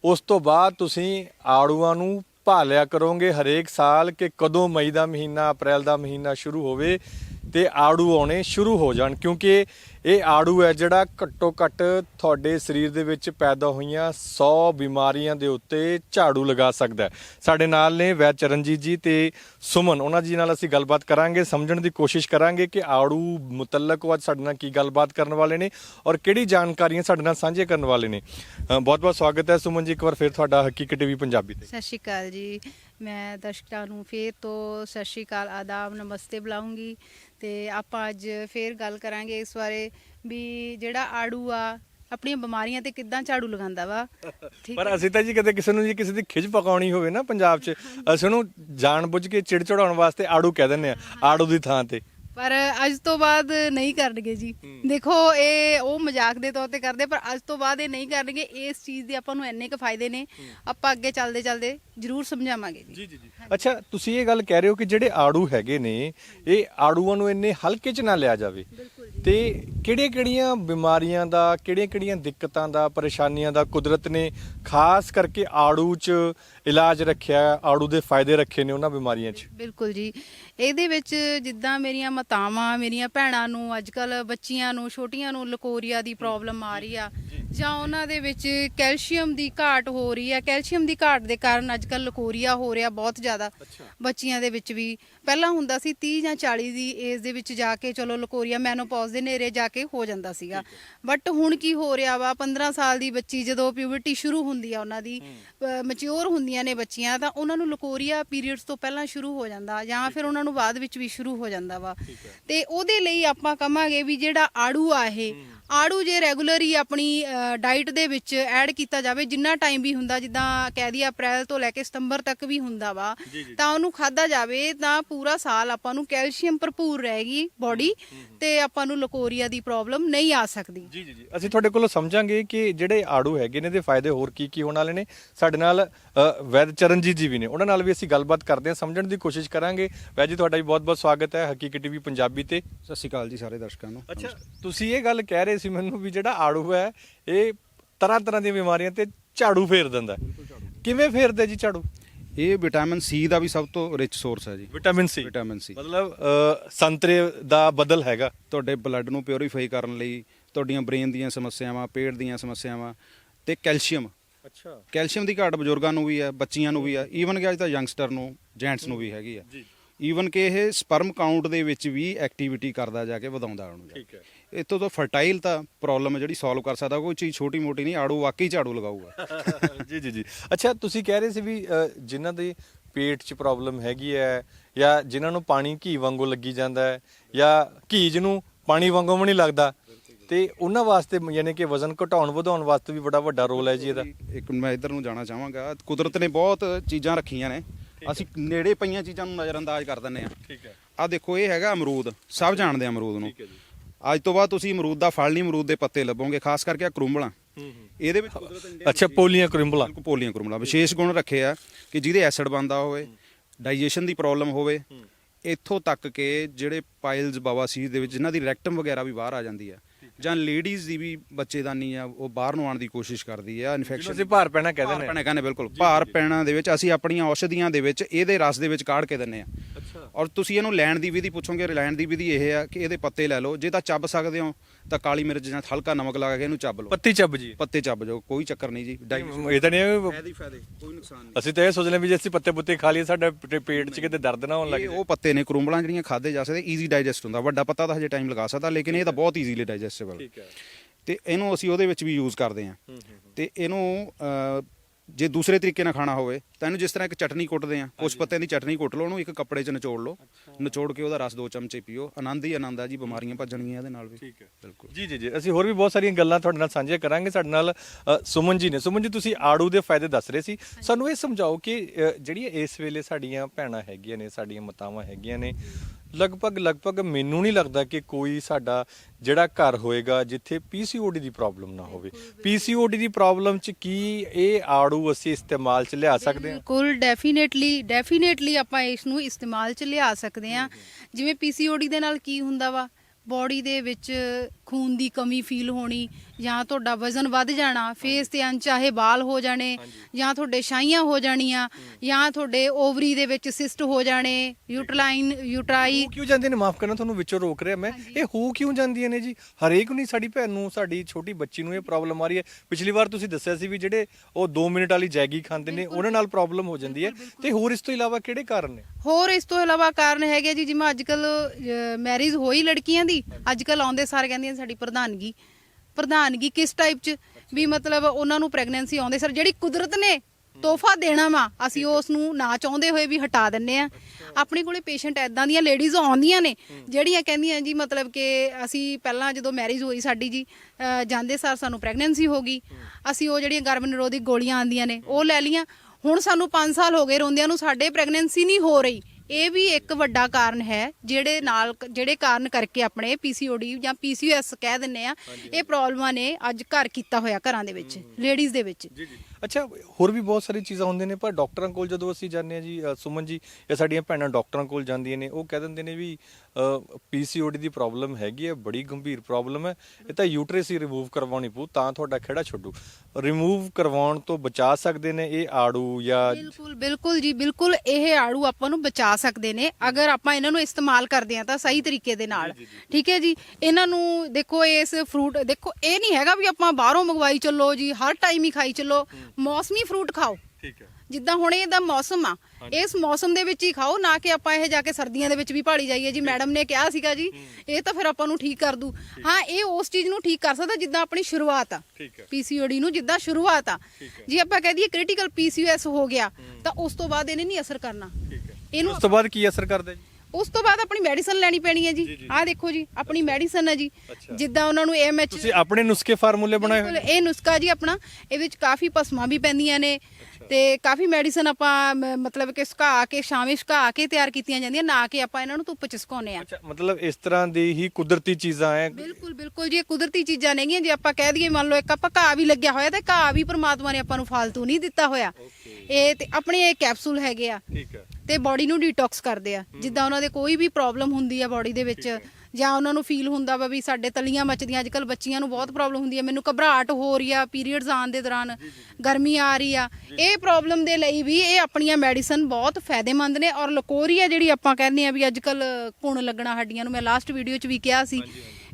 ਉਸ ਤੋਂ ਬਾਅਦ ਤੁਸੀਂ ਆੜੂਆਂ ਨੂੰ ਭਾਲਿਆ ਕਰੋਗੇ ਹਰੇਕ ਸਾਲ ਕਿ ਕਦੋਂ ਮਈ ਦਾ ਮਹੀਨਾ, ਅਪ੍ਰੈਲ ਦਾ ਮਹੀਨਾ ਸ਼ੁਰੂ ਹੋਵੇ ਤੇ ਆੜੂ ਆਉਣੇ ਸ਼ੁਰੂ ਹੋ ਜਾਣ। ਕਿਉਂਕਿ ਇਹ ਆੜੂ ਹੈ ਜਿਹੜਾ ਘੱਟੋ ਘੱਟ ਤੁਹਾਡੇ ਸਰੀਰ ਦੇ ਵਿੱਚ ਪੈਦਾ ਹੋਈਆਂ 100 ਬਿਮਾਰੀਆਂ ਦੇ ਉੱਤੇ ਝਾੜੂ ਲਗਾ ਸਕਦਾ ਸਾਡੇ ਨਾਲ ਨੇ ਵੈਦ ਚਰਨਜੀਤ ਜੀ ਤੇ ਸੁਮਨ। ਉਹਨਾਂ ਜੀ ਨਾਲ ਅਸੀਂ ਗੱਲਬਾਤ ਕਰਾਂਗੇ, ਸਮਝਣ ਦੀ ਕੋਸ਼ਿਸ਼ ਕਰਾਂਗੇ ਕਿ ਆੜੂ ਮੁਤਲਕ ਉਹ ਅੱਜ ਸਾਡੇ ਨਾਲ ਕੀ ਗੱਲਬਾਤ ਕਰਨ ਵਾਲੇ ਨੇ ਔਰ ਕਿਹੜੀ ਜਾਣਕਾਰੀਆਂ ਸਾਡੇ ਨਾਲ ਸਾਂਝੇ ਕਰਨ ਵਾਲੇ ਨੇ। ਬਹੁਤ ਬਹੁਤ ਸਵਾਗਤ ਹੈ ਸੁਮਨ ਜੀ, ਇੱਕ ਵਾਰ ਫਿਰ ਤੁਹਾਡਾ ਹਕੀਕਤ ਟੀਵੀ ਪੰਜਾਬੀ ਤੇ। ਸਤਿ ਸ਼੍ਰੀ ਅਕਾਲ ਜੀ। ਮੈਂ ਦਰਸ਼ਕਾਂ ਨੂੰ ਫੇਰ ਤੋਂ ਸਤਿ ਸ਼੍ਰੀ ਅਕਾਲ, ਆਦਾਬ, ਨਮਸਤੇ ਬੁਲਾਉਂਗੀ। ਤੇ ਆਪਾਂ ਅੱਜ ਫੇਰ ਗੱਲ ਕਰਾਂਗੇ ਇਸ ਬਾਰੇ ਵੀ ਜਿਹੜਾ ਆੜੂ ਆ ਆਪਣੀਆਂ ਬਿਮਾਰੀਆਂ ਤੇ ਕਿੱਦਾਂ ਝਾੜੂ ਲਗਾਉਂਦਾ ਵਾ। ਠੀਕ ਪਰ ਅਸੀਂ ਤਾਂ ਜੀ ਕਦੇ ਕਿਸੇ ਨੂੰ ਜੀ ਕਿਸੇ ਦੀ ਖਿੱਚ ਪਕਾਉਣੀ ਹੋਵੇ ਨਾ ਪੰਜਾਬ 'ਚ ਅਸੀਂ ਉਹਨੂੰ ਜਾਣ ਬੁੱਝ ਕੇ ਚਿੜ ਚੜਾਉਣ ਵਾਸਤੇ ਆੜੂ ਕਹਿ ਦਿੰਦੇ ਆ ਆੜੂ ਦੀ ਥਾਂ ਤੇ। ਪਰ ਅੱਜ ਤੋਂ ਬਾਅਦ ਨਹੀਂ ਕਰਨਗੇ ਜੀ। ਦੇਖੋ ਇਹ ਉਹ ਮਜ਼ਾਕ ਦੇ ਤੌਰ ਤੇ ਕਰਦੇ ਪਰ ਅੱਜ ਤੋਂ ਬਾਅਦ ਇਹ ਨਹੀਂ ਕਰਨਗੇ। ਇਸ ਚੀਜ਼ ਦੇ ਆਪਾਂ ਨੂੰ ਇੰਨੇ ਕੁ ਫਾਇਦੇ ਨੇ। ਆਪਾਂ ਅੱਗੇ ਚੱਲਦੇ ਚੱਲਦੇ ਜ਼ਰੂਰ ਸਮਝਾਵਾਂਗੇ ਜੀ। ਜੀ ਜੀ ਅੱਛਾ ਤੁਸੀਂ ਇਹ ਗੱਲ ਕਹਿ ਰਹੇ ਹੋ ਕਿ ਜਿਹੜੇ ਆੜੂ ਹੈਗੇ ਨੇ ਇਹ ਆੜੂਆਂ ਨੂੰ ਇੰਨੇ ਹਲਕੇ 'ਚ ਨਾ ਲਿਆ ਜਾਵੇ। ਤੇ ਕਿਹੜੀਆਂ-ਕਿਹੜੀਆਂ ਬਿਮਾਰੀਆਂ ਦਾ ਕਿਹੜੀਆਂ-ਕਿਹੜੀਆਂ ਦਿੱਕਤਾਂ ਦਾ ਪਰੇਸ਼ਾਨੀਆਂ ਦਾ ਕੁਦਰਤ ਨੇ ਖਾਸ ਕਰਕੇ ਆੜੂ 'ਚ ਇਲਾਜ ਰੱਖਿਆ ਆੜੂ ਦੇ ਫਾਇਦੇ ਰੱਖੇ ਨੇ ਉਹਨਾਂ ਬਿਮਾਰੀਆਂ 'ਚ? ਬਿਲਕੁਲ ਜੀ। ਇਹਦੇ ਵਿੱਚ ਜਿੱਦਾਂ ਮੇਰੀਆਂ ਮਾਤਾਵਾਂ ਮੇਰੀਆਂ ਭੈਣਾਂ ਨੂੰ ਅੱਜਕੱਲ ਬੱਚੀਆਂ ਨੂੰ ਛੋਟੀਆਂ ਨੂੰ ਲਕੋਰੀਆ ਦੀ ਪ੍ਰੋਬਲਮ ਆ ਰਹੀ ਆ। ਜਾਂ ਉਹਨਾਂ ਦੇ ਵਿੱਚ ਕੈਲਸ਼ੀਅਮ ਦੀ ਘਾਟ ਹੋ ਰਹੀ ਆ। ਕੈਲਸ਼ੀਅਮ ਦੀ ਘਾਟ ਦੇ ਕਾਰਨ ਅੱਜਕੱਲ ਲਕੋਰੀਆ ਹੋ ਰਿਹਾ ਬਹੁਤ ਜ਼ਿਆਦਾ ਬੱਚੀਆਂ ਦੇ ਵਿੱਚ ਵੀ। ਪਹਿਲਾਂ ਹੁੰਦਾ ਸੀ 30 ਜਾਂ 40 ਦੀ ਏਜ ਦੇ ਵਿੱਚ ਜਾ ਕੇ ਚਲੋ ਲਕੋਰੀਆ ਮੈਨੋਪੌਜ਼ ਦੇ ਨੇੜੇ ਜਾ ਕੇ ਹੋ ਜਾਂਦਾ ਸੀਗਾ। ਬਟ ਹੁਣ ਕੀ ਹੋ ਰਿਹਾ ਵਾ 15 ਸਾਲ ਦੀ ਬੱਚੀ ਜਦੋਂ ਪਿਊਬਰਟੀ ਸ਼ੁਰੂ ਹੁੰਦੀ ਆ ਉਹਨਾਂ ਦੀ ਮੈਚੁਰ ਹੁੰਦੀਆਂ ਨੇ ਬੱਚੀਆਂ ਤਾਂ ਉਹਨਾਂ ਨੂੰ ਲਕੋਰੀਆ ਪੀਰੀਅਡਸ ਤੋਂ ਪਹਿਲਾਂ ਸ਼ੁਰੂ ਹੋ ਜਾਂਦਾ। ਜਾਂ ਫਿਰ ਉਹਨਾਂ ਨੂੰ ਬਾਅਦ ਵਿੱਚ ਵੀ ਸ਼ੁਰੂ ਹੋ ਜਾਂਦਾ ਵਾ। ਤੇ ਉਹਦੇ ਲਈ ਆਪਾਂ ਕਵਾਂਗੇ ਵੀ ਜਿਹੜਾ ਆੜੂ ਆ ਇਹ ਆੜੂ ਜੇ ਰੈਗੂਲਰ ਹੀ ਆਪਣੀ ਡਾਈਟ ਦੇ ਵਿੱਚ ਐਡ ਕੀਤਾ ਜਾਵੇ ਜਿੰਨਾ ਟਾਈਮ ਵੀ ਹੁੰਦਾ ਜਿੱਦਾਂ ਕਹਿ ਦਈਏ ਅਪ੍ਰੈਲ ਤੋਂ ਲੈ ਕੇ ਸਤੰਬਰ ਤੱਕ ਵੀ ਹੁੰਦਾ ਵਾ ਤਾਂ ਉਹਨੂੰ ਖਾਦਾ ਜਾਵੇ ਤਾਂ ਪੂਰਾ ਸਾਲ ਆਪਾਂ ਨੂੰ ਕੈਲਸ਼ੀਅਮ ਭਰਪੂਰ ਰਹੇਗੀ ਬਾਡੀ ਤੇ ਆਪਾਂ ਨੂੰ ਲਕੋਰੀਆ ਦੀ ਪ੍ਰੋਬਲਮ ਨਹੀਂ ਆ ਸਕਦੀ। ਜੀ ਜੀ ਜੀ। ਅਸੀਂ ਤੁਹਾਡੇ ਕੋਲੋਂ ਸਮਝਾਂਗੇ ਕਿ ਜਿਹੜੇ ਆੜੂ ਹੈਗੇ ਨੇ ਦੇ ਫਾਇਦੇ ਹੋਰ ਕੀ ਕੀ ਹੋਣ ਵਾਲੇ ਨੇ? ਸਾਡੇ ਨਾਲ ਵੈਦ ਚਰਨਜੀਤ ਜੀ ਵੀ ਨੇ। ਉਹਨਾਂ ਨਾਲ ਵੀ ਅਸੀਂ ਗੱਲਬਾਤ ਕਰਦੇ ਹਾਂ ਸਮਝਣ ਦੀ ਕੋਸ਼ਿਸ਼ ਕਰਾਂਗੇ। ਵੈਦ ਜੀ ਤੁਹਾਡਾ ਵੀ ਬਹੁਤ-ਬਹੁਤ ਸਵਾਗਤ ਹੈ ਹਕੀਕਤ ਟੀਵੀ ਪੰਜਾਬੀ ਤੇ। ਸਤਿ ਸ਼੍ਰੀ ਅਕਾਲ ਜੀ ਸਾਰੇ ਦਰਸ਼ਕਾਂ ਨੂੰ। ਅੱਛਾ ਤੁਸੀਂ ਇਹ ਗੱਲ ਕਹਿ ਰਹੇ ਸੀ ਮੈਨੂੰ ਵੀ ਜਿਹੜਾ ਆੜੂ ਹੈ ਇਹ ਤਰ੍ਹਾਂ ਤਰ੍ਹਾਂ ਦੀਆਂ ਬਿਮਾਰੀਆਂ ਤੇ ਝਾੜੂ ਫੇਰ ਦਿੰਦਾ। ਕਿਵੇਂ ਫੇਰਦਾ ਜੀ ਝਾੜੂ? ਇਹ ਵਿਟਾਮਿਨ ਸੀ ਦਾ ਵੀ ਸਭ ਤੋਂ ਰਿਚ ਸੋਰਸ ਹੈ ਜੀ। ਵਿਟਾਮਿਨ ਸੀ ਵਿਟਾਮਿਨ ਸੀ ਮਤਲਬ ਸੰਤਰੇ ਦਾ ਬਦਲ ਹੈਗਾ? ਤੁਹਾਡੇ ਬਲੱਡ ਨੂੰ ਪਿਉਰੀਫਾਈ ਕਰਨ ਲਈ ਤੁਹਾਡੀਆਂ ਬ੍ਰੇਨ ਦੀਆਂ ਸਮੱਸਿਆਵਾਂ ਪੇਟ ਦੀਆਂ ਸਮੱਸਿਆਵਾਂ ਤੇ ਕੈਲਸ਼ੀਅਮ ਅੱਛਾ। ਕੈਲਸ਼ੀਅਮ ਦੀ ਘਾਟ ਬਜ਼ੁਰਗਾਂ ਨੂੰ ਵੀ ਹੈ ਬੱਚੀਆਂ ਨੂੰ ਵੀ ਹੈ ਈਵਨ ਕਿ ਅੱਜ ਤਾਂ ਯੰਗਸਟਰ ਨੂੰ ਜੈਂਟਸ ਨੂੰ ਵੀ ਹੈਗੀ ਆ ਜੀ। ਈਵਨ ਕਿ ਇਹ ਸਪਰਮ ਕਾਊਂਟ ਦੇ ਵਿੱਚ ਵੀ ਐਕਟੀਵਿਟੀ ਕਰਦਾ ਜਾ ਕੇ ਵਧਾਉਂਦਾ ਉਹਨੂੰ। ਠੀਕ ਹੈ। ਇਤੋਂ ਤੋਂ ਫਰਟਾਈਲ ਤਾਂ ਪ੍ਰੋਬਲਮ ਜਿਹੜੀ ਸੋਲਵ ਕਰ ਸਕਦਾ ਕੋਈ ਚੀਜ਼ ਛੋਟੀ ਮੋਟੀ ਨਹੀਂ ਆੜੂ ਵਾਕਈ ਝਾੜੂ ਲਗਾਊਗਾ। ਜੀ ਜੀ ਜੀ। ਅੱਛਾ ਤੁਸੀਂ ਕਹਿ ਰਹੇ ਸੀ ਵੀ ਅ, ਜਿਨ੍ਹਾਂ ਦੇ ਪੇਟ 'ਚ ਪ੍ਰੋਬਲਮ ਹੈਗੀ ਹੈ ਜਾਂ ਜਿਨ੍ਹਾਂ ਨੂੰ ਪਾਣੀ ਘੀ ਵਾਂਗੂ ਲੱਗੀ ਜਾਂਦਾ ਹੈ ਜਾਂ ਘੀ ਜਿਹਨੂੰ ਪਾਣੀ ਵਾਂਗੂ ਵੀ ਨਹੀਂ ਲੱਗਦਾ ਤੇ ਉਹਨਾਂ ਵਾਸਤੇ ਯਾਨੀ ਕਿ ਵਜ਼ਨ ਘਟਾਉਣ ਵਧਾਉਣ ਵਾਸਤੇ ਵੀ ਬੜਾ ਵੱਡਾ ਰੋਲ ਹੈ ਜੀ ਇਹਦਾ। ਇੱਕ ਮੈਂ ਇੱਧਰ ਨੂੰ ਜਾਣਾ ਚਾਹਾਂਗਾ। ਕੁਦਰਤ ਨੇ ਬਹੁਤ ਚੀਜ਼ਾਂ ਰੱਖੀਆਂ ਨੇ। ਅਸੀਂ ਨੇੜੇ ਪਈਆਂ ਚੀਜ਼ਾਂ ਨੂੰ ਨਜ਼ਰਅੰਦਾਜ਼ ਕਰ ਦਿੰਦੇ ਆ ਠੀਕ ਹੈ। ਆ ਦੇਖੋ ਇਹ ਹੈਗਾ ਅਮਰੂਦ। ਸਭ ਜਾਣਦੇ ਆ ਅਮਰੂਦ ਨੂੰ। ਅੱਜ ਤੋਂ ਬਾਅਦ ਤੁਸੀਂ ਅਮਰੂਦ ਦਾ ਫਲ ਨਹੀਂ ਅਮਰੂਦ ਦੇ ਪੱਤੇ ਲੱਭੋਗੇ ਖਾਸ ਕਰਕੇ ਆ ਕਰੂੰਬਲਾਂ। ਇਹਦੇ ਵਿੱਚ ਕੁਦਰਤ ਅੱਛਾ ਪੋਲੀਆਂ ਕ੍ਰਿੰਬਲਾਂ। ਬਿਲਕੁਲ ਪੋਲੀਆਂ ਕਰੂੰਬਲਾਂ। ਵਿਸ਼ੇਸ਼ ਗੁਣ ਰੱਖੇ ਆ ਕਿ ਜਿਹਦੇ ਐਸਿਡ ਬਣਦਾ ਹੋਵੇ ਡਾਈਜੈਸ਼ਨ ਦੀ ਪ੍ਰੋਬਲਮ ਹੋਵੇ ਇੱਥੋਂ ਤੱਕ ਕਿ ਜਿਹੜੇ ਪਾਈਲਸ ਬਵਾਸੀਰ ਦੇ ਵਿੱਚ ਜਿਨ੍ਹਾਂ ਦੀ ਰੈਕਟਮ ਵਗੈਰਾ ਵੀ ਬਾਹਰ ਆ ਜਾਂਦੀ ਆ ਜਾਂ ਲੇਡੀਜ਼ ਦੀ ਵੀ ਬੱਚੇਦਾਨੀ ਆ ਉਹ ਬਾਹਰ ਨੂੰ ਆਉਣ ਦੀ ਕੋਸ਼ਿਸ਼ ਕਰਦੀ ਆ ਇਨਫੈਕਸ਼ਨ ਅਸੀਂ ਭਾਰ ਪੈਣਾ ਕਹਿੰਦੇ ਭਾਰ ਨੇ। ਪੈਣਾ ਕਹਿੰਦੇ ਬਿਲਕੁਲ। ਭਾਰ ਪੈਣਾ ਦੇ ਵਿੱਚ ਅਸੀਂ ਆਪਣੀਆਂ ਔਸ਼ਧੀਆਂ ਦੇ ਵਿੱਚ ਇਹਦੇ ਰਸ ਦੇ ਵਿੱਚ ਕਾੜ ਕੇ ਦਿੰਨੇ ਆ। ਅੱਛਾ। ਔਰ ਤੁਸੀਂ ਇਹਨੂੰ ਲੈਣ ਦੀ ਵਿਧੀ ਪੁੱਛੋਗੇ ਲੈਣ ਦੀ ਵਿਧੀ ਇਹ ਆ ਕਿ ਇਹਦੇ ਪੱਤੇ ਲੈ ਲਓ। ਜੇ ਤਾਂ ਚੱਬ ਸਕਦੇ ਹੋ ਤਾਂ ਕਾਲੀ ਮਿਰਚ ਜਾਂ ਹਲਕਾ ਨਮਕ ਲਗਾ ਕੇ ਇਹਨੂੰ ਚੱਬ ਲਓ। ਪੱਤੀ ਚੱਬ ਜੀ। ਪੱਤੇ ਚੱਬ ਜਾਓ ਕੋਈ ਚੱਕਰ ਨਹੀਂ ਜੀ ਇਹ ਤਾਂ ਨਹੀਂ ਹੈ ਵੀ ਫਾਇਦੇ ਫਾਇਦੇ ਕੋਈ ਨੁਕਸਾਨ ਨਹੀਂ। ਅਸੀਂ ਤਾਂ ਇਹ ਸੋਚਦੇ ਵੀ ਜੇ ਅਸੀਂ ਪੱਤੇ ਪੁੱਤੇ ਖਾ ਲਈਏ ਸਾਡਾ ਪੇ- ਪੇਟ 'ਚ ਕਿਤੇ ਦਰਦ ਨਾ ਹੋਣ ਲੱਗ ਇਹ ਜਾਏ। ਉਹ ਪੱਤੇ ਨੇ ਕਰੂੰਬਲਾਂ ਜਿਹੜੀਆਂ ਖਾਦੇ ਜਾ ਸਕਦੇ ਈਜ਼ੀ ਡਾਈਜੈਸਟ ਹੁੰਦਾ। ਵੱਡਾ ਪੱਤਾ ਤਾਂ ਹਜੇ ਟਾਈਮ ਲਗਾ ਸਕਦਾ ਲੇਕਿਨ ਇਹ ਤਾਂ ਬਹੁਤ ਈਜ਼ੀਲੀ ਡਾਈਜੈਸਟੇਬਲ ਠੀਕ ਹੈ। ਤੇ ਇਹਨੂੰ ਅਸੀਂ ਉਹਦੇ ਵਿੱਚ ਵੀ ਯੂਜ਼ ਕਰਦੇ ਹਾਂ। ਤੇ ਇਹਨੂੰ ਅਹ, ਜੇ ਦੂਸਰੇ ਤਰੀਕੇ ਨਾਲ ਖਾਣਾ ਹੋਵੇ ਤਾਂ ਇਹਨੂੰ ਜਿਸ ਤਰ੍ਹਾਂ ਇੱਕ ਚਟਨੀ ਕੁੱਟਦੇ ਆ ਕੁਝ ਪੱਤਿਆਂ ਦੀ ਚਟਨੀ ਕੁੱਟ ਲਓ ਉਹਨੂੰ ਇੱਕ ਕੱਪੜੇ 'ਚ ਨਿਚੋੜ ਲਓ ਨਿਚੋੜ ਕੇ ਉਹਦਾ ਰਸ ਦੋ ਚਮਚੇ ਪੀਓ ਆਨੰਦ ਹੀ ਆਨੰਦ ਆ ਜੀ ਬਿਮਾਰੀਆਂ ਭੱਜਣਗੀਆਂ ਇਹਦੇ ਨਾਲ ਵੀ। ਠੀਕ ਹੈ। ਬਿਲਕੁਲ। ਜੀ ਜੀ ਜੀ ਅਸੀਂ ਹੋਰ ਵੀ ਬਹੁਤ ਸਾਰੀਆਂ ਗੱਲਾਂ ਤੁਹਾਡੇ ਨਾਲ ਸਾਂਝੀਆਂ ਕਰਾਂਗੇ ਸਾਡੇ ਨਾਲ ਅ, ਸੁਮਨ ਜੀ ਨੇ। ਸੁਮਨ ਜੀ ਤੁਸੀਂ ਆੜੂ ਦੇ ਫਾਇਦੇ ਦੱਸ ਰਹੇ ਸੀ। ਸਾਨੂੰ ਇਹ ਸਮਝਾਓ ਕਿ ਅ, ਜਿਹੜੀਆਂ ਇਸ ਵੇਲੇ ਸਾਡੀਆਂ ਭੈਣਾਂ ਹੈਗੀਆਂ ਨੇ ਸਾਡੀਆਂ ਮਾਤਾਵਾਂ ਹੈਗੀਆਂ ਨੇ ਲਗਭਗ ਲਗਭਗ ਮੈਨੂੰ ਨਹੀਂ ਲੱਗਦਾ ਕਿ ਕੋਈ ਸਾਡਾ ਜਿਹੜਾ ਘਰ ਹੋਏਗਾ ਜਿੱਥੇ ਪੀਸੀਓਡੀ ਦੀ ਪ੍ਰੋਬਲਮ ਨਾ ਹੋਵੇ। ਪੀਸੀਓਡੀ ਦੀ ਪ੍ਰੋਬਲਮ ਚ ਕੀ ਇਹ ਆੜੂ ਅਸੀਂ ਇਸਤੇਮਾਲ ਚ ਲਿਆ ਸਕਦੇ ਹਾਂ? ਬਿਲਕੁਲ ਡੈਫੀਨੇਟਲੀ ਡੈਫੀਨੇਟਲੀ ਆਪਾਂ ਇਸ ਨੂੰ ਇਸਤੇਮਾਲ ਚ ਲਿਆ ਸਕਦੇ ਆ ਜਿਵੇਂ ਪੀਸੀਓਡੀ ਦੇ ਨਾਲ ਕੀ ਹੁੰਦਾ ਵਾ? ਬੋਡੀ ਦੇ ਵਿੱਚ ਖੂਨ ਦੀ ਕਮੀ ਫੀਲ ਹੋਣੀ ਜਾਂ ਤੁਹਾਡਾ ਵਜ਼ਨ ਵੱਧ ਜਾਣਾ ਫੇਸ ਤੇ ਅਣਚਾਹੇ ਵਾਲ ਹੋ ਜਾਣੇ ਜਾਂ ਤੁਹਾਡੇ ਛਾਈਆਂ ਹੋ ਜਾਣੀਆਂ ਜਾਂ ਤੁਹਾਡੇ ਓਵਰੀ ਦੇ ਵਿੱਚ ਸਿਸਟ ਹੋ ਜਾਣੇ ਯੂਟਲਾਈਨ ਯੂਟਰਾਈ ਕਿਉਂ ਜਾਂਦੀਆਂ ਨੇ? ਮਾਫ ਕਰਨਾ ਤੁਹਾਨੂੰ ਵਿੱਚੋਂ ਰੋਕ ਰਿਹਾ ਮੈਂ। ਇਹ ਹੋ ਕਿਉਂ ਜਾਂਦੀਆਂ ਨੇ ਜੀ? ਹਰੇਕ ਨੂੰ ਸਾਡੀ ਭੈਣ ਨੂੰ ਸਾਡੀ ਛੋਟੀ ਬੱਚੀ ਨੂੰ ਇਹ ਪ੍ਰੋਬਲਮ ਆ ਰਹੀ ਹੈ। ਪਿਛਲੀ ਵਾਰ ਤੁਸੀਂ ਦੱਸਿਆ ਸੀ ਵੀ ਜਿਹੜੇ ਉਹ 2 ਮਿੰਟ ਵਾਲੀ ਜੈਗੀ ਖਾਂਦੇ ਨੇ ਉਹਨਾਂ ਨਾਲ ਪ੍ਰੋਬਲਮ ਹੋ ਜਾਂਦੀ ਹੈ। ਤੇ ਹੋਰ ਇਸ ਤੋਂ ਇਲਾਵਾ ਕਿਹੜੇ ਕਾਰਨ ਨੇ? ਹੋਰ ਇਸ ਤੋਂ ਇਲਾਵਾ ਕਾਰਨ ਹੈਗੇ ਜੀ ਜਿਵੇਂ ਅੱਜ ਕੱਲ ਮੈਰਿਜ ਹੋਈ ਲੜਕੀਆਂ ਦੀ ਅੱਜ ਕੱਲ ਆਉਂਦੇ ਸਾਰੇ ਕਹਿੰਦੀਆਂ ਸਾਡੀ ਪ੍ਰਧਾਨਗੀ। ਪ੍ਰਧਾਨਗੀ ਕਿਸ ਟਾਈਪ ਚ? ਵੀ ਮਤਲਬ ਉਹਨਾਂ ਨੂੰ ਪ੍ਰੈਗਨੈਂਸੀ ਆਉਂਦੇ ਸਰ, ਜਿਹੜੀ ਕੁਦਰਤ ਨੇ ਤੋਹਫਾ ਦੇਣਾ ਵਾ, ਅਸੀਂ ਉਸ ਨੂੰ ਨਾ ਚਾਹੁੰਦੇ ਹੋਏ ਵੀ ਹਟਾ ਦਿੰਨੇ ਆ ਆਪਣੇ ਕੋਲੇ ਪੇਸ਼ੈਂਟ ਐਦਾਂ ਦੀਆਂ ਲੇਡੀਜ਼ ਆਉਂਦੀਆਂ ਨੇ, ਜਿਹੜੀਆਂ ਕਹਿੰਦੀਆਂ ਜੀ ਮਤਲਬ ਕਿ ਅਸੀਂ ਪਹਿਲਾਂ ਜਦੋਂ ਮੈਰਿਜ ਹੋਈ ਸਾਡੀ ਜੀ ਜਾਂਦੇ ਸਾਰ ਸਾਨੂੰ ਪ੍ਰੈਗਨੈਂਸੀ ਹੋ ਗਈ। ਅਸੀਂ ਉਹ ਜਿਹੜੀਆਂ ਗਰਭ ਨਿਰੋਧੀ ਗੋਲੀਆਂ ਆਉਂਦੀਆਂ ਨੇ, ਉਹ ਲੈ ਲੀਆਂ ਹੁਣ ਸਾਨੂੰ 5 ਸਾਲ ਹੋ ਗਏ ਰੋਂਦਿਆਂ ਨੂੰ, ਸਾਡੇ ਪ੍ਰੈਗਨੈਂਸੀ ਨਹੀਂ ਹੋ ਰਹੀ। ਇਹ ਵੀ ਇੱਕ ਵੱਡਾ ਕਾਰਨ ਹੈ ਜਿਹੜੇ ਨਾਲ ਜਿਹੜੇ ਕਾਰਨ ਕਰਕੇ ਆਪਣੇ ਪੀਸੀਓਡੀ ਜਾਂ ਪੀਸੀਓਐਸ ਕਹਿ ਦਿੰਨੇ ਆ ਇਹ ਪ੍ਰੋਬਲਮਾਂ ਨੇ ਅੱਜ ਘਰ ਕੀਤਾ ਹੋਇਆ ਘਰਾਂ ਦੇ ਵਿੱਚ ਲੇਡੀਜ਼ ਦੇ ਵਿੱਚ। ਜੀ ਜੀ। ਅੱਛਾ ਹੋਰ ਵੀ ਬਹੁਤ ਸਾਰੀ ਚੀਜ਼ਾਂ ਹੁੰਦੀਆਂ ਨੇ ਪਰ ਡਾਕਟਰਾਂ ਕੋਲ ਜਦੋਂ ਅਸੀਂ ਜਾਂਦੇ ਆ ਜੀ ਅ, ਸੁਮਨ ਜੀ ਜਾਂ ਸਾਡੀਆਂ ਭੈਣਾਂ ਡਾਕਟਰਾਂ ਕੋਲ ਜਾਂਦੀਆਂ ਨੇ ਉਹ ਕਹਿ ਦਿੰਦੇ ਨੇ ਵੀ ਪੀਸੀਓਡੀ ਦੀ ਪ੍ਰੋਬਲਮ ਹੈਗੀ ਹੈ ਬੜੀ ਗੰਭੀਰ ਪ੍ਰੋਬਲਮ ਹੈ ਇਹ ਤਾਂ ਯੂਟਰਸ ਹੀ ਰਿਮੂਵ ਕਰਵਾਉਣੀ ਪਊ ਤਾਂ ਤੁਹਾਡਾ ਖੇੜਾ ਛੱਡੂ। ਰਿਮੂਵ ਕਰਵਾਉਣ ਤੋਂ ਬਚਾ ਸਕਦੇ ਨੇ ਇਹ ਆੜੂ ਜਾਂ ਬਿਲਕੁਲ ਬਿਲਕੁਲ ਜੀ ਬਿਲਕੁਲ ਇਹ ਆੜੂ ਆਪਾਂ ਨੂੰ ਬਚਾ ਸਕਦੇ ਨੇ ਅਗਰ ਆਪਾਂ ਇਹਨਾਂ ਨੂੰ ਇਸਤੇਮਾਲ ਕਰਦੇ ਆ ਤਾਂ ਸਹੀ ਤਰੀਕੇ ਦੇ ਨਾਲ। ਠੀਕ ਹੈ ਜੀ? ਇਹਨਾਂ ਨੂੰ ਦੇਖੋ ਇਸ ਫਰੂਟ ਦੇਖੋ ਇਹ ਨਹੀਂ ਹੈਗਾ ਵੀ ਆਪਾਂ ਬਾਹਰੋਂ ਮੰਗਵਾਈ ਚੱਲੋ ਜੀ ਹਰ ਟਾਈਮ ਹੀ ਖਾਈ ਚੱਲੋ। ਮੌਸਮੀ ਫਰੂਟ ਖਾਓ। ਠੀਕ ਹੈ। ਜਿੱਦਾਂ ਹੁਣ ਇਹਦਾ ਮੌਸਮ ਆ ਇਸ ਮੌਸਮ ਦੇ ਵਿੱਚ ਹੀ ਖਾਓ ਨਾ ਕਿ ਆਪਾਂ ਇਹ ਜਾ ਕੇ ਸਰਦੀਆਂ ਦੇ ਵਿੱਚ ਵੀ ਭਾਲੀ ਜਾਈਏ। ਜੀ ਮੈਡਮ ਨੇ ਕਿਹਾ ਸੀਗਾ ਜੀ ਇਹ ਤਾਂ ਫਿਰ ਆਪਾਂ ਨੂੰ ਠੀਕ ਕਰ ਦੂ। ਹਾਂ ਇਹ ਉਸ ਚੀਜ਼ ਨੂੰ ਠੀਕ ਕਰ ਸਕਦਾ ਜਿੱਦਾਂ ਆਪਣੀ ਸ਼ੁਰੂਆਤ ਆ। ਠੀਕ ਹੈ। ਪੀਸੀਓਡੀ ਨੂੰ ਜਿੱਦਾਂ ਸ਼ੁਰੂਆਤ ਆ। ਜੇ ਆਪਾਂ ਕਹਿ ਦਈਏ ਕ੍ਰਿਟੀਕਲ ਪੀਸੀਓਐਸ ਹੋ ਗਿਆ ਤਾਂ ਉਸ ਤੋਂ ਬਾਅਦ ਇਹਨੇ ਨਹੀਂ ਅਸਰ ਕਰਨਾ। ਠੀਕ ਹੈ। ਇਹਨੂੰ ਉਸ ਤੋਂ ਬਾਅਦ ਕੀ ਅਸਰ ਕਰਦਾ ਜੀ? ਉਸ ਤੋਂ ਬਾਅਦ ਆਪਣੀ ਮੈਡੀਸਨ ਲੈਣੀ ਪੈਣੀ ਹੈ ਜੀ। ਆਹ ਦੇਖੋ ਜੀ ਆਪਣੀ ਮੈਡੀਸਨ ਹੈ ਜੀ। ਜਿੱਦਾਂ ਉਹਨਾਂ ਨੂੰ ਐਮਐਚ ਤੁਸੀਂ ਆਪਣੇ ਨੁਸਖੇ ਫਾਰਮੂਲੇ ਬਣਾਏ ਹੋਏ ਇਹ ਨੁਸਖਾ ਜੀ ਆਪਣਾ ਇਹ ਵਿੱਚ ਕਾਫੀ ਭਸਮਾਂ ਵੀ ਪੈਂਦੀਆਂ ਨੇ ਤੇ ਕਾਫੀ ਮੈਡੀਸਨ ਆਪਾਂ ਮਤਲਬ ਕਿ ਸੁਕਾ ਕੇ ਸ਼ਾਮੇ ਸੁਕਾ ਕੇ ਤਿਆਰ ਕੀਤੀਆਂ ਜਾਂਦੀਆਂ ਨਾ ਕਿ ਆਪਾਂ ਇਹਨਾਂ ਨੂੰ ਧੁੱਪ ਚ ਸੁਕਾਉਂਦੇ ਆ ਅੱਛਾ ਮਤਲਬ ਇਸ ਤਰ੍ਹਾਂ ਦੀ ਹੀ ਕੁਦਰਤੀ ਚੀਜ਼ਾਂ ਹੈ ਬਿਲਕੁਲ ਬਿਲਕੁਲ ਜੀ ਇਹ ਕੁਦਰਤੀ ਚੀਜ਼ਾਂ ਨੇਗੀਆਂ ਜੇ ਆਪਾਂ ਕਹਿ ਦਈਏ ਮੰਨ ਲਓ ਇੱਕ ਆਪਾਂ ਘਾਹ ਵੀ ਲੱਗਿਆ ਹੋਇਆ ਤੇ ਘਾਹ ਵੀ ਪ੍ਰਮਾਤਮਾ ਨੇ ਆਪਾਂ ਨੂੰ ਫਾਲਤੂ ਨਹੀਂ ਦਿੱਤਾ ਹੋਇਆ। ਇਹ ਤੇ ਆਪਣੇ ਇਹ ਕੈਪਸੂਲ ਹੈਗੇ ਆ। ਠੀਕ ਹੈ। ਤੇ ਬਾਡੀ ਨੂੰ ਡੀਟੌਕਸ ਕਰਦੇ ਆ। ਜਿੱਦਾਂ ਉਹਨਾਂ ਦੇ ਕੋਈ ਵੀ ਪ੍ਰੋਬਲਮ ਹੁੰਦੀ ਆ ਬਾਡੀ ਦੇ ਵਿੱਚ ਜਾਂ ਉਹਨਾਂ ਨੂੰ ਫੀਲ ਹੁੰਦਾ ਵਾ ਵੀ ਸਾਡੇ ਤਲੀਆਂ ਮੱਚਦੀਆਂ ਅੱਜਕੱਲ ਬੱਚੀਆਂ ਨੂੰ ਬਹੁਤ ਪ੍ਰੋਬਲਮ ਹੁੰਦੀ ਆ। ਮੈਨੂੰ ਘਬਰਾਹਟ ਹੋ ਰਹੀ ਆ ਪੀਰੀਅਡਸ ਆਉਣ ਦੇ ਦੌਰਾਨ ਗਰਮੀ ਆ ਰਹੀ ਆ। ਇਹ ਪ੍ਰੋਬਲਮ ਦੇ ਲਈ ਵੀ ਇਹ ਆਪਣੀਆਂ ਮੈਡੀਸਨ ਬਹੁਤ ਫਾਇਦੇਮੰਦ ਨੇ ਔਰ ਲਕੋਰੀਆ ਜਿਹੜੀ ਆਪਾਂ ਕਹਿੰਦੇ ਆ ਵੀ ਅੱਜਕੱਲ ਕੁਣ ਲੱਗਣਾ ਹੱਡੀਆਂ ਨੂੰ। ਮੈਂ ਲਾਸਟ ਵੀਡੀਓ 'ਚ ਵੀ ਕਿਹਾ ਸੀ